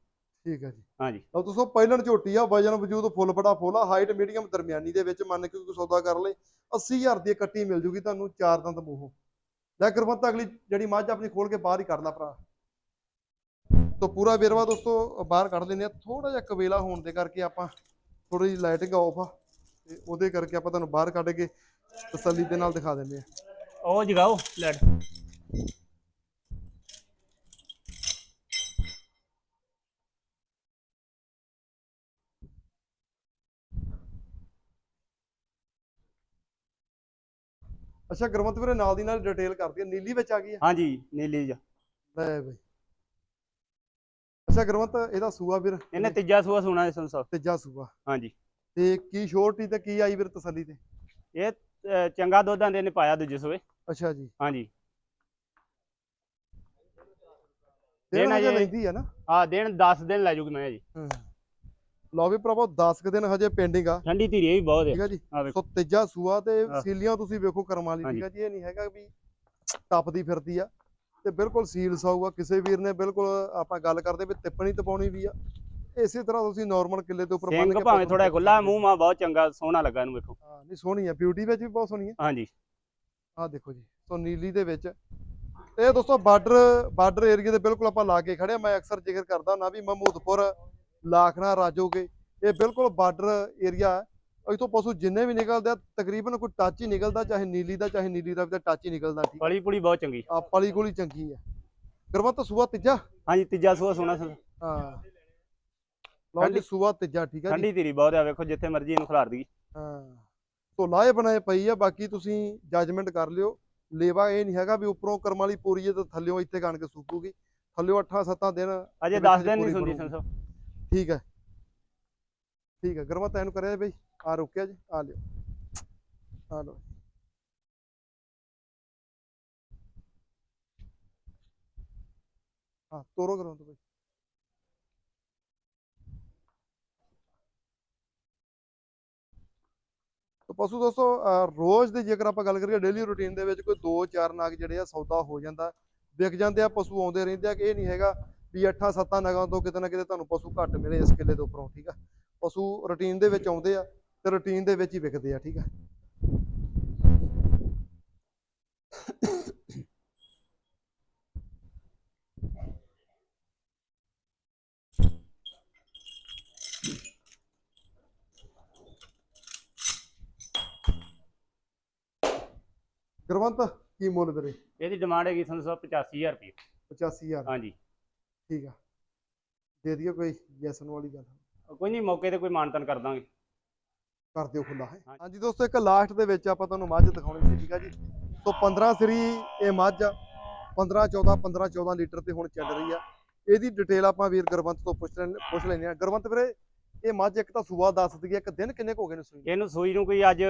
ਠੀਕ ਹੈ ਜੀ। ਹਾਂਜੀ। ਲਓ ਦੋਸਤੋ ਪਹਿਲਣ ਝੋਟੀ ਆ ਵਜਨ ਵਜੂਦ ਫੁੱਲ ਬੜਾ ਫੁੱਲ ਆ ਹਾਈਟ ਮੀਡੀਅਮ ਦਰਮਿਆਨੀ ਦੇ ਵਿੱਚ ਮੰਨ ਕੇ ਕੋਈ ਸੌਦਾ ਕਰ ਲੇ 80000 ਦੀ ਕੱਟੀ ਮਿਲ ਜੂਗੀ ਤੁਹਾਨੂੰ ਚਾਰ ਦੰਦ ਮੂੰਹੋਂ। ਲੈ ਗੁਰਮਤ ਅਗਲੀ ਜਿਹੜੀ ਮੱਝ ਆਪਣੀ ਖੋਲ ਕੇ ਬਾਹਰ ਹੀ ਕਰ ਲਾ ਭਰਾ। ਤੋ ਪੂਰਾ ਵੇਰਵਾ ਦੋਸਤੋ ਬਾਹਰ ਕੱਢ ਲੈਂਦੇ ਆ। ਥੋੜਾ ਜਿਹਾ ਕਵੇਲਾ ਹੋਣ ਦੇ ਕਰਕੇ ਆਪਾਂ ਥੋੜੀ ਜਿਹੀ ਲਾਈਟਿੰਗ ਆਫ ਆ ਤੇ ਉਹਦੇ ਕਰਕੇ ਆਪਾਂ ਤੁਹਾਨੂੰ ਬਾਹਰ ਕੱਢ ਕੇ ਤਸੱਲੀ ਦੇ ਨਾਲ ਦਿਖਾ ਦਿੰਦੇ ਆ। ਉਹ ਜਗਾਓ ਲੈਟ ਅੱਛਾ ਗੁਰਮਤ ਵੀਰੇ ਨਾਲ ਦੀ ਨਾਲ ਡਿਟੇਲ ਕਰਦੀ ਆ। ਨੀਲੀ ਵਿੱਚ ਆ ਗਈ ਆ? ਹਾਂਜੀ ਨੀਲੀ ਜੀ ਲੈ ਬਈ। ਅੱਛਾ ਗੁਰਮਤ ਇਹਦਾ ਸੂਆ ਵੀਰ ਇਹਨੇ ਤੀਜਾ ਸੂਆ ਸੁਣਾ ਸੰਧੂ ਸਾਹਿਬ ਤੀਜਾ ਸੂਆ। ਹਾਂਜੀ। ਤੇ ਕੀ ਸ਼ੋਰਟੀ ਤੇ ਕੀ ਆਈ ਵੀਰ ਤਸੱਲੀ ਤੇ? ਇਹ ਅਹ, ਚੰਗਾ ਦੁੱਧਾਂ ਦੇ ਨੇ ਪਾਇਆ ਦੂਜੇ ਸੂਏ। ਅੱਛਾ ਜੀ। ਹਾਂਜੀ। ਦਿਨ ਦੇਣਾ ਹਜੇ ਜੀ। ਲੈਂਦੀ ਆ ਨਾ? ਆ ਦਿਨ 10 ਦਿਨ ਲੈ ਜੂਗੀ ਮੈਂ ਜੀ। ਹਾਂ। ਲਓ ਵੀ ਭਰਾਵੋ 10 ਕੁ ਦਿਨ ਹਜੇ ਪੈਂਡਿੰਗ ਆ। ਠੰਡੀ ਧੀਰੀ ਵੀ ਬਹੁਤ ਠੀਕ ਹੈ ਆ ਜੀ। ਆ ਵੇਖੋ। ਸੋ ਤੀਜਾ ਸੂਆ ਤੇ ਹਾਂ। ਸੀਲੀਆਂ ਤੁਸੀਂ ਵੇਖੋ ਕਰਮ ਵਾਲੀ। ਠੀਕ ਆ ਜੀ ਇਹ ਨਹੀਂ ਹੈਗਾ ਵੀ ਟੱਪਦੀ ਫਿਰਦੀ ਆ। ਤੇ ਬਿਲਕੁਲ ਸੀਲ ਸਾਊ ਆ ਕਿਸੇ ਵੀਰ ਨੇ ਬਿਲਕੁਲ ਆਪਾਂ ਗੱਲ ਕਰਦੇ ਵੀ ਤਿੱਪਣੀ ਤਪਾਉਣੀ ਵੀ ਆ। ਇਸੇ ਤਰ੍ਹਾਂ ਤੁਸੀਂ ਨਾਰਮਲ ਕਿੱਲੇ ਦੇ ਉੱਪਰ ਬੰਨ ਸਿੰਘ ਕੇ ਭਾਵੇਂ ਥੋੜਾ ਖੁੱਲਾ ਮੂੰਹ ਮਾ ਬਹੁਤ ਚੰਗਾ ਸੋਹਣਾ ਲੱਗਾ ਇਹਨੂੰ ਵੇਖੋ। ਹਾਂ ਨਹੀਂ ਸੋਹਣੀ ਆ ਬਿਊਟੀ ਵਿੱਚ ਵੀ ਬਹੁਤ ਸੋਹਣੀ ਆ। ਹਾਂਜੀ। ਆਹ ਦੇਖੋ ਜੀ ਸੋ ਨੀਲੀ ਦੇ ਵਿੱਚ। ਇਹ ਦੋਸਤੋ ਬਾਰਡਰ ਬਾਰਡਰ ਏਰੀਆ ਦੇ ਬਿਲਕੁਲ ਆਪਾਂ ਲਾ ਕੇ ਖੜੇ ਆ। ਮੈਂ ਅਕਸਰ ਜ਼ਿਕਰ ਕਰਦਾ ਨਾ ਵੀ ਮਹਮੂਦਪੁਰ ਲਾਖਣਾ ਰਾਜੋਗੇ ਇਹ ਬਿਲਕੁਲ ਬਾਰਡਰ ਏਰੀਆ ਇਥੋਂ ਪਸ਼ੂ ਜਿੰਨੇ ਵੀ ਨਿਕਲਦੇ ਆ ਤਕਰੀਬਨ ਕੋਈ ਟੱਚ ਹੀ ਨਿਕਲਦਾ ਚਾਹੇ ਨੀਲੀ ਦਾ ਚਾਹੇ ਨੀਲੀ ਦਾ ਵੀ ਤਾਂ ਟੱਚ ਹੀ ਨਿਕਲਦਾ ਠੀਕ। ਪਲੀ ਪੁਲੀ ਬਹੁਤ ਚੰਗੀ। ਆ ਪਲੀ ਗੋਲੀ ਚੰਗੀ ਆ। ਗਰਮਤ ਸੂਆ ਤੀਜਾ? ਹਾਂਜੀ ਤੀਜਾ ਸੂਆ ਸੋਹਣਾ ਸੰਧੂ। ਹਾਂ। ਲਓ ਜੀ ਸੂਆ ਤੀਜਾ ਠੀਕ ਆ ਜੀ। ਠੰਡੀ ਧੀਰੀ ਬਹੁਤ ਆ ਵੇਖੋ ਜਿੱਥੇ ਮਰਜ਼ੀ ਇਹਨੂੰ ਖਿਲਾਰ ਦੀ ਹਾਂ। ਸੋ ਲਾਏ ਬਣਾਏ ਪਈ ਆ ਬਾਕੀ ਤੁਸੀਂ ਜੱਜਮੈਂਟ ਕਰ ਲਿਓ। ਲੇਵਾ ਇਹ ਨਹੀਂ ਹੈਗਾ ਵੀ ਉੱਪਰੋਂ ਕਰਮ ਵਾਲੀ ਪੂਰੀ ਹੈ ਤੇ ਥੱਲਿਓਂ ਇੱਥੇ ਕਣ ਕੇ ਸੁੱਕੂਗੀ। ਥੱਲਿਓਂ 8-7 ਦਿਨ ਅਜੇ ਇਹਦੇ 10 ਵਿੱਚ ਦਿਨ ਨਹੀਂ ਬਣੂਗੀ। ਸੰਸੋ। ਠੀਕ ਹੈ ਠੀਕ ਹੈ ਗਰਮਾ ਤੈਨੂੰ ਕਰਿਆ ਬਈ। ਆ ਰੁਕਿਆ ਜੀ, ਆ ਲਿਓ। ਆ ਲਓ। ਹਾਂ, ਤੋਰੋ ਕਰੋ ਤੋ ਬਈ। ਤੋ ਪਸ਼ੂ ਦੋਸਤੋ ਰੋਜ਼ ਦੀ ਜੇਕਰ ਆਪਾਂ ਗੱਲ ਕਰੀਏ ਡੇਲੀ ਰੁਟੀਨ ਦੇ ਵਿੱਚ, ਕੋਈ 2-4 ਨਗ ਜਿਹੜੇ ਆ, ਸੌਦਾ ਹੋ ਜਾਂਦਾ। ਵਿਕ ਜਾਂਦੇ ਆ, ਪਸ਼ੂ ਆਉਂਦੇ ਰਹਿੰਦੇ ਆ, ਕਿ ਇਹ ਨਹੀਂ ਹੈਗਾ ਵੀ 8-7 ਨਗਾਂ ਤੋਂ ਕਿਤੇ ਨਾ ਕਿਤੇ ਤੁਹਾਨੂੰ ਪਸ਼ੂ ਘੱਟ ਮਿਲੇ ਇਸ ਕਿੱਲੇ ਦੇ ਉੱਪਰੋਂ, ਠੀਕ ਆ? ਪਸ਼ੂ ਰੁਟੀਨ ਦੇ ਵਿੱਚ ਆਉਂਦੇ ਆ। ਤੇ ਰੁਟੀਨ ਦੇ ਵਿੱਚ ਹੀ ਵਿਕਦੇ ਆ ਠੀਕ ਆ। ਗੁਰਵੰਤ ਕੀ ਮੁੱਲ ਵੀਰੇ? ਇਹਦੀ ਡਿਮਾਂਡ ਹੈਗੀ ਸੰਸੋ 85000 ਰੁਪਏ। 85000 ਹਾਂਜੀ। ਠੀਕ ਆ। ਦੇ ਦਿਓ ਕੋਈ ਯੈਸਨ ਵਾਲੀ ਗੱਲ? ਕੋਈ ਨਹੀਂ ਮੌਕੇ ਤੇ ਕੋਈ ਮਾਨਤਨ ਕਰ ਦਾਂਗੇ। ਕਰ ਦਿਓ ਖੁੱਲਾ ਹੈ। ਹਾਂਜੀ। ਦੋਸਤੋ ਇੱਕ ਲਾਸਟ ਦੇ ਵਿੱਚ ਆਪਾਂ ਤੁਹਾਨੂੰ ਮੱਝ ਦਿਖਾਉਣੀ ਸੀ ਠੀਕ ਆ ਜੀ। ਸੋ 15 ਸਰੀ ਇਹ ਮੱਝ ਆ। 15 14 15 14 ਲੀਟਰ ਤੇ ਹੁਣ ਚੱਲ ਰਹੀ ਆ। ਇਹਦੀ ਡਿਟੇਲ ਆਪਾਂ ਵੀਰ ਗੁਰਵੰਤ ਤੋਂ ਪੁੱਛ ਲੈਣ ਪੁੱਛ ਲੈਂਦੇ ਆ ਗੁਰਵੰਤ ਵੀਰੇ ਇਹ ਮੱਝ ਇੱਕ ਤਾਂ ਸੂਆ ਦੱਸ ਦਈਏ ਇੱਕ ਦਿਨ ਕਿੰਨੇ ਹੋ ਗਏ ਨੇ ਸੂਈ ਇਹਨੂੰ ਸੂਈ ਨੂੰ ਕੋਈ ਅੱਜ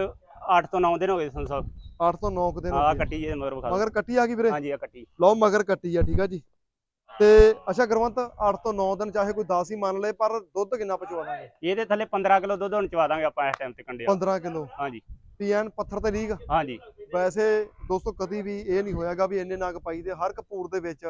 8 ਤੋਂ 9 ਦਿਨ ਹੋ ਗਏ ਸੰਸੋ 8 ਤੋਂ 9 ਕੁ ਦਿਨ ਹੋ ਕੱਟੀ ਜੇ ਮਗਰ ਵਿਖਾ। ਮਗਰ ਕੱਟੀ ਆ ਗਈ ਵੀਰੇ? ਹਾਂਜੀ ਆ ਕੱਟੀ। ਲਓ ਮਗਰ ਕੱਟੀ ਆ ਠੀਕ ਆ ਜੀ। ਤੇ ਅੱਛਾ ਗੁਰਵੰਤ 8 ਤੋਂ 9 ਦਿਨ ਚਾਹੇ ਕੋਈ 10 ਹੀ ਮੰਨ ਲਏ ਪਰ ਦੁੱਧ ਕਿੰਨਾ ਪਚਵਾ ਦਾਂਗੇ? ਇਹਦੇ ਥੱਲੇ 15 ਕਿਲੋ ਦੁੱਧ ਹੁਣ ਚਵਾ ਦਾਂਗੇ ਆਪਾਂ ਇਸ ਟਾਈਮ ਤੇ ਕੰਡੇ 15 ਕਿਲੋ? ਹਾਂਜੀ। ਪੀਐਨ ਪੱਥਰ ਤੇ ਲੀਗ ਹਾਂਜੀ। ਵੈਸੇ ਦੋਸਤੋ ਕਦੀ ਵੀ ਇਹ ਨਹੀਂ ਹੋਇਆਗਾ ਵੀ ਇੰਨੇ ਨਗ ਪਾਈਦੇ ਹਰ ਕਪੂਰ ਦੇ ਵਿੱਚ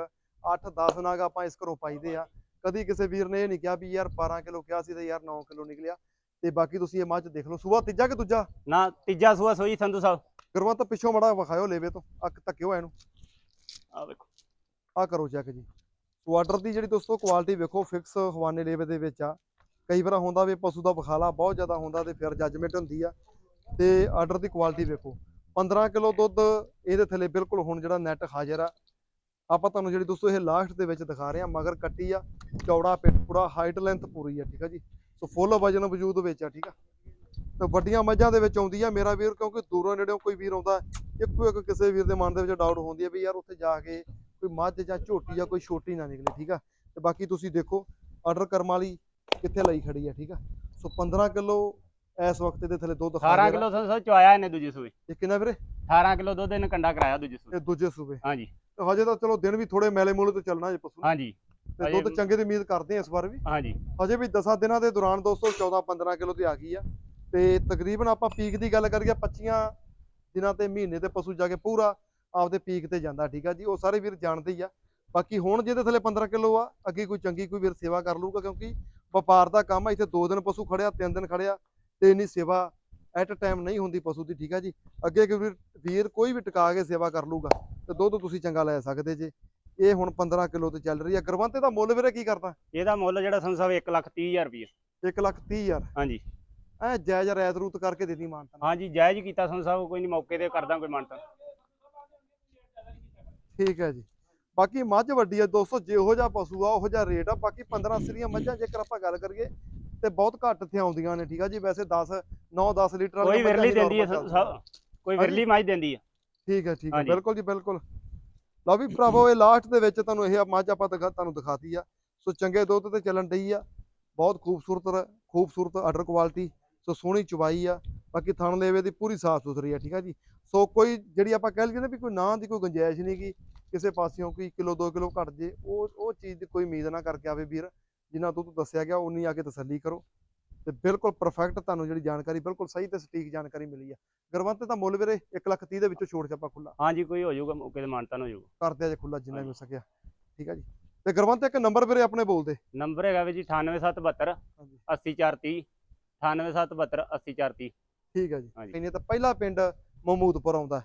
8-10 ਨਗ ਆਪਾਂ ਇਸ ਘਰੋਂ ਪਾਈਦੇ ਆ। ਕਦੀ ਕਿਸੇ ਵੀਰ ਨੇ ਇਹ ਨਹੀਂ ਕਿਹਾ ਵੀ ਯਾਰ 12 ਕਿਲੋ ਕਿਹਾ ਸੀ ਤੇ ਯਾਰ 9 ਕਿਲੋ ਨਿਕਲਿਆ। ਤੇ ਬਾਕੀ ਤੁਸੀਂ ਇਹ ਮੱਝ ਦੇਖ ਲਓ। ਸੂਆ ਤੀਜਾ ਕਿ ਦੂਜਾ? ਨਾ ਤੀਜਾ ਸੂਆ ਸੋਈ ਸੰਧੂ ਸਾਹਿਬ। ਗੁਰਵੰਤ ਪਿੱਛੋਂ ਮੜਾ ਵਿਖਾਇਓ ਲੇਵੇ ਤੋਂ। ਅੱਕ ਧੱਕਿਓ ਇਹਨੂੰ। ਆ ਵੇਖੋ। ਆ ਕਰੋ ਚੈੱਕ ਜੀ। ਕੁਆਟਰ ਦੀ ਜਿਹੜੀ ਦੋਸਤੋ ਕੁਆਲਿਟੀ ਵੇਖੋ ਫਿਕਸ ਹਵਾਨੇ ਲੇਵੇ ਦੇ ਵਿੱਚ ਆ। ਕਈ ਵਾਰ ਹੁੰਦਾ ਵੀ ਪਸ਼ੂ ਦਾ ਬਖਾਲਾ ਬਹੁਤ ਜ਼ਿਆਦਾ ਹੁੰਦਾ ਤੇ ਫਿਰ ਜੱਜਮੈਂਟ ਹੁੰਦੀ ਆ। ਤੇ ਆਰਡਰ ਦੀ ਕੁਆਲਿਟੀ ਵੇਖੋ। 15 ਕਿਲੋ ਦੁੱਧ ਇਹਦੇ ਥੱਲੇ ਬਿਲਕੁਲ ਹੁਣ ਜਿਹੜਾ ਨੈਟ ਹਾਜ਼ਰ ਆ। ਆਪਾਂ ਤੁਹਾਨੂੰ ਜਿਹੜੀ ਦੋਸਤੋ ਇਹ ਲਾਸਟ ਦੇ ਵਿੱਚ ਦਿਖਾ ਰਹੇ ਆ, ਮਗਰ ਕੱਟੀ ਆ, ਚੌੜਾ ਪਿੱਠ ਪੂਰਾ ਹਾਈਟ ਲੈਂਥ ਪੂਰੀ ਆ, ਠੀਕ ਆ ਜੀ। ਸੋ ਫੁੱਲ ਵਜਨ ਵਜੂਦ ਵਿੱਚ ਆ, ਠੀਕ ਆ। ਤੇ ਵੱਡੀਆਂ ਮੱਝਾਂ ਦੇ ਵਿੱਚ ਆਉਂਦੀ ਆ ਮੇਰਾ ਵੀਰ, ਕਿਉਂਕਿ ਦੂਰੋਂ ਨੇੜਿਓਂ ਕੋਈ ਵੀਰ ਆਉਂਦਾ, ਇੱਕੋ ਇੱਕ ਕਿਸੇ ਵੀਰ ਦੇ ਮਨ ਦੇ ਵਿੱਚ ਡਾਊਟ ਹੁੰਦੀ ਆ ਵੀ ਯਾਰ ਉੱਥੇ ਜਾ ਕੇ ਕੋਈ ਮੱਝ ਜਾਂ ਝੋਟੀ ਜਾਂ ਕੋਈ ਛੋਟੀ ਨਾ ਨਿਕਲੇ ਠੀਕ ਆ? ਤੇ ਬਾਕੀ ਤੁਸੀਂ ਦੇਖੋ ਆਰਡਰ ਕਰਮ ਵਾਲੀ ਕਿੱਥੇ ਲਈ ਖੜੀ ਆ ਠੀਕ ਆ? ਸੋ 15 ਕਿਲੋ ਇਸ ਵਕਤ ਦੇ ਥੱਲੇ ਦੁੱਧ 18 ਕਿਲੋ ਸੰਧੂ ਸਾਹਿਬ ਚਵਾਇਆ ਇਹਨੇ ਦੂਜੇ ਸੂਏ। ਇਹ ਕਿੰਨਾ ਵੀਰੇ? 18 ਕਿਲੋ ਦੁੱਧ ਇਹਨੇ ਕੰਡਾ ਕਰਾਇਆ ਦੂਜੇ ਸੂਏ। ਇਹ ਦੂਜੇ ਸੂਬੇ ਹਾਂਜੀ। ਤੇ ਹਜੇ ਤਾਂ ਚਲੋ ਦਿਨ ਵੀ ਥੋੜੇ ਮੈਲੇ ਮੂਲੇ ਤੋਂ ਚੱਲਣਾ ਜੇ ਪਸ਼ੂ। ਹਾਂਜੀ। ਤੇ ਦੁੱਧ ਚੰਗੇ ਦੀ ਉਮੀਦ ਕਰਦੇ ਆ ਇਸ ਵਾਰ ਵੀ। ਹਾਂਜੀ। ਹਜੇ ਵੀ 10 ਦਿਨਾਂ ਦੇ ਦੌਰਾਨ ਦੋਸਤੋ 14 15 ਕਿਲੋ ਤੇ ਆ ਗਈ ਆ। ਤੇ ਤਕਰੀਬਨ ਆਪਾਂ ਪੀਕ ਦੀ ਗੱਲ ਕਰੀਏ 25 ਦਿਨਾਂ ਤੇ ਮਹੀਨੇ ਤੇ ਪਸ਼ੂ ਜਾ ਕੇ ਪੂਰਾ ਆਪਦੇ ਪੀਕ ਤੇ ਜਾਂਦਾ ਠੀਕ ਆ ਜੀ ਉਹ ਸਾਰੇ ਵੀਰ ਜਾਣਦੇ ਹੀ ਆ। ਬਾਕੀ ਹੁਣ ਜਿਹਦੇ ਥੱਲੇ 15 ਕਿਲੋ ਆ ਅੱਗੇ ਕੋਈ ਚੰਗੀ ਕੋਈ ਵੀਰ ਸੇਵਾ ਕਰ ਲੂਗਾ ਕਿਉਂਕਿ ਵਪਾਰ ਦਾ ਕੰਮ ਆ ਇੱਥੇ 2 ਦਿਨ ਪਸ਼ੂ ਖੜਿਆ 3 ਦਿਨ ਖੜਿਆ ਤੇ ਇੰਨੀ ਸੇਵਾ ਐਟ ਟਾਈਮ ਨਹੀਂ ਹੁੰਦੀ ਪਸ਼ੂ ਦੀ ਠੀਕ ਆ ਜੀ। ਅੱਗੇ ਕੋਈ ਵੀਰ- ਕੋਈ ਵੀ ਟਿਕਾ ਕੇ ਸੇਵਾ ਕਰ ਲੂਗਾ ਤੇ ਦੁੱਧ ਤੁਸੀਂ ਚੰਗਾ ਲੈ ਸਕਦੇ ਜੇ। ਇਹ ਹੁਣ 15 ਕਿਲੋ ਤੇ ਚੱਲ ਰਹੀ ਆ। ਗਰਵੰਤੇ ਦਾ ਮੁੱਲ ਵੀਰੇ ਕੀ ਕਰਦਾ? ਇਹਦਾ ਮੁੱਲ ਜਿਹੜਾ ਸੰਧੂ ਸਾਹਿਬ 1 ਲੱਖ 30 ਹਜ਼ਾਰ ਰੁਪਏ 1 ਲੱਖ 30 ਹਜ਼ਾਰ। ਹਾਂਜੀ। ਐ ਜਾਇਜ਼ ਰੈਤ ਰੂਤ ਕਰਕੇ ਦੇਦੀ ਮਾਨਤਾ ਹਾਂਜੀ ਜਾਇਜ਼ ਕੀਤਾ ਸਾਹਿਬ ਕੋਈ ਨਹੀਂ ਮੌਕੇ ਤੇ ਕਰਦਾ ਕੋਈ ਮੰਨਤਾ ਠੀਕ ਹੈ ਜੀ। ਬਾਕੀ ਮੱਝ ਵੱਡੀ ਆ 200 ਜਿਹੋ ਜਿਹਾ ਪਸ਼ੂ ਆ ਉਹੋ ਜਿਹਾ ਰੇਟ ਆ ਬਾਕੀ 15 ਸਰੀਆਂ ਮੱਝਾਂ ਜੇਕਰ ਆਪਾਂ ਗੱਲ ਕਰੀਏ ਤੇ ਬਹੁਤ ਘੱਟ ਇੱਥੇ ਆਉਂਦੀਆਂ ਨੇ ਠੀਕ ਆ ਜੀ। ਵੈਸੇ 10 9 10 ਲੀਟਰ ਕੋਈ ਵਾਲੀਆਂ ਵਿਰਲੀ ਦਿੰਦੀ ਹੈ ਕੋਈ। ਵਿਰਲੀ ਮੱਝ ਦਿੰਦੀ ਹੈ ਠੀਕ ਹੈ ਠੀਕ ਹੈ। ਬਿਲਕੁਲ ਜੀ ਬਿਲਕੁਲ। ਲਓ ਵੀ ਭਰਾਵੋ ਇਹ ਲਾਸਟ ਦੇ ਵਿੱਚ ਤੁਹਾਨੂੰ ਇਹ ਮੱਝ ਆਪਾਂ ਤੁਹਾਨੂੰ ਦਿਖਾਤੀ ਆ। ਸੋ ਚੰਗੇ ਦੁੱਧ ਤੇ ਚੱਲਣ ਡਈ ਆ। ਬਹੁਤ ਖੂਬਸੂਰਤ ਖੂਬਸੂਰਤ ਆਰਡਰ ਕੁਆਲਿਟੀ ਸੋ ਸੋਹਣੀ ਚੁਬਾਈ ਆ। ਬਾਕੀ ਥਣ ਲੇਵੇ ਦੀ ਪੂਰੀ ਸਾਫ਼ ਸੁਥਰੀ ਆ ਠੀਕ ਆ ਜੀ। ਸੋ ਕੋਈ ਜਿਹੜੀ ਆਪਾਂ ਕਹਿ ਲਈਏ ਨਾ ਵੀ ਕੋਈ ਨਾਂ ਦੀ ਕੋਈ ਗੁੰਜਾਇਸ਼ ਨਹੀਂ ਗੀ ਕਿਸੇ ਪਾਸਿਓਂ ਕੋਈ ਕਿਲੋ 2 ਕਿਲੋ ਘਟ ਜੇ ਉਹ ਉਹ ਚੀਜ਼ ਦੀ ਕੋਈ ਉਮੀਦ ਨਾ ਕਰਕੇ ਆਵੇ ਵੀਰ ਜਿੰਨਾ ਦੁੱਧ ਦੱਸਿਆ ਗਿਆ ਉਨੀ ਆ ਕੇ ਤਸੱਲੀ ਕਰੋ ਤੇ ਬਿਲਕੁਲ ਪਰਫੈਕਟ ਤੁਹਾਨੂੰ ਜਿਹੜੀ ਜਾਣਕਾਰੀ ਬਿਲਕੁਲ ਸਹੀ ਤੇ ਸਟੀਕ ਜਾਣਕਾਰੀ ਮਿਲੀ ਆ। ਗਰਵੰਤ ਦਾ ਮੁੱਲ ਵੀਰੇ 1 ਲੱਖ 30 ਦੇ ਵਿੱਚੋਂ ਛੋੜ ਛਾਪਾ ਖੁੱਲਾ ਹਾਂਜੀ ਕੋਈ ਹੋ ਜਾਊਗਾ ਮੌਕੇ ਤੇ ਮੰਨਤਾ ਹੋ ਜਾਊਗਾ। ਕਰਦੇ ਆ ਜੇ ਖੁੱਲਾ ਜਿੰਨਾ ਵੀ ਹੋ ਸਕਿਆ। ਠੀਕ ਆ ਜੀ। ਤੇ ਗਰਵੰਤ ਇੱਕ ਨੰਬਰ ਵੀਰੇ ਆਪਣੇ ਬੋਲਦੇ ਨੰਬਰ ਹੈਗਾ ਵੀ ਜੀ 98772 ਹਾਂਜੀ। 80430 98772 80430 ਠੀਕ ਆ ਜੀ। ਇਹਨੇ ਤਾਂ ਪਹਿਲਾ ਪਿੰਡ ਮਹਮੂਦਪੁਰ ਆਉਂਦਾ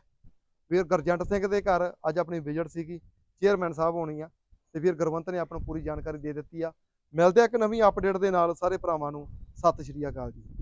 ਵੀਰ ਗਰਜੰਟ ਸਿੰਘ ਦੇ ਘਰ ਅੱਜ ਆਪਣੀ ਵਿਜ਼ਿਟ ਸੀਗੀ, ਚੇਅਰਮੈਨ ਸਾਹਿਬ ਹੋਣੀ ਆ, ਤੇ ਵੀਰ ਗੁਰਵੰਤ ਨੇ ਆਪਾਂ ਨੂੰ ਪੂਰੀ ਜਾਣਕਾਰੀ ਦੇ ਦਿੱਤੀ ਆ। ਮਿਲਦੇ ਆ ਇੱਕ ਨਵੀਂ ਅਪਡੇਟ ਦੇ ਨਾਲ ਸਾਰੇ ਭਰਾਵਾਂ ਨੂੰ। ਸਤਿ ਸ਼੍ਰੀ ਅਕਾਲ ਜੀ।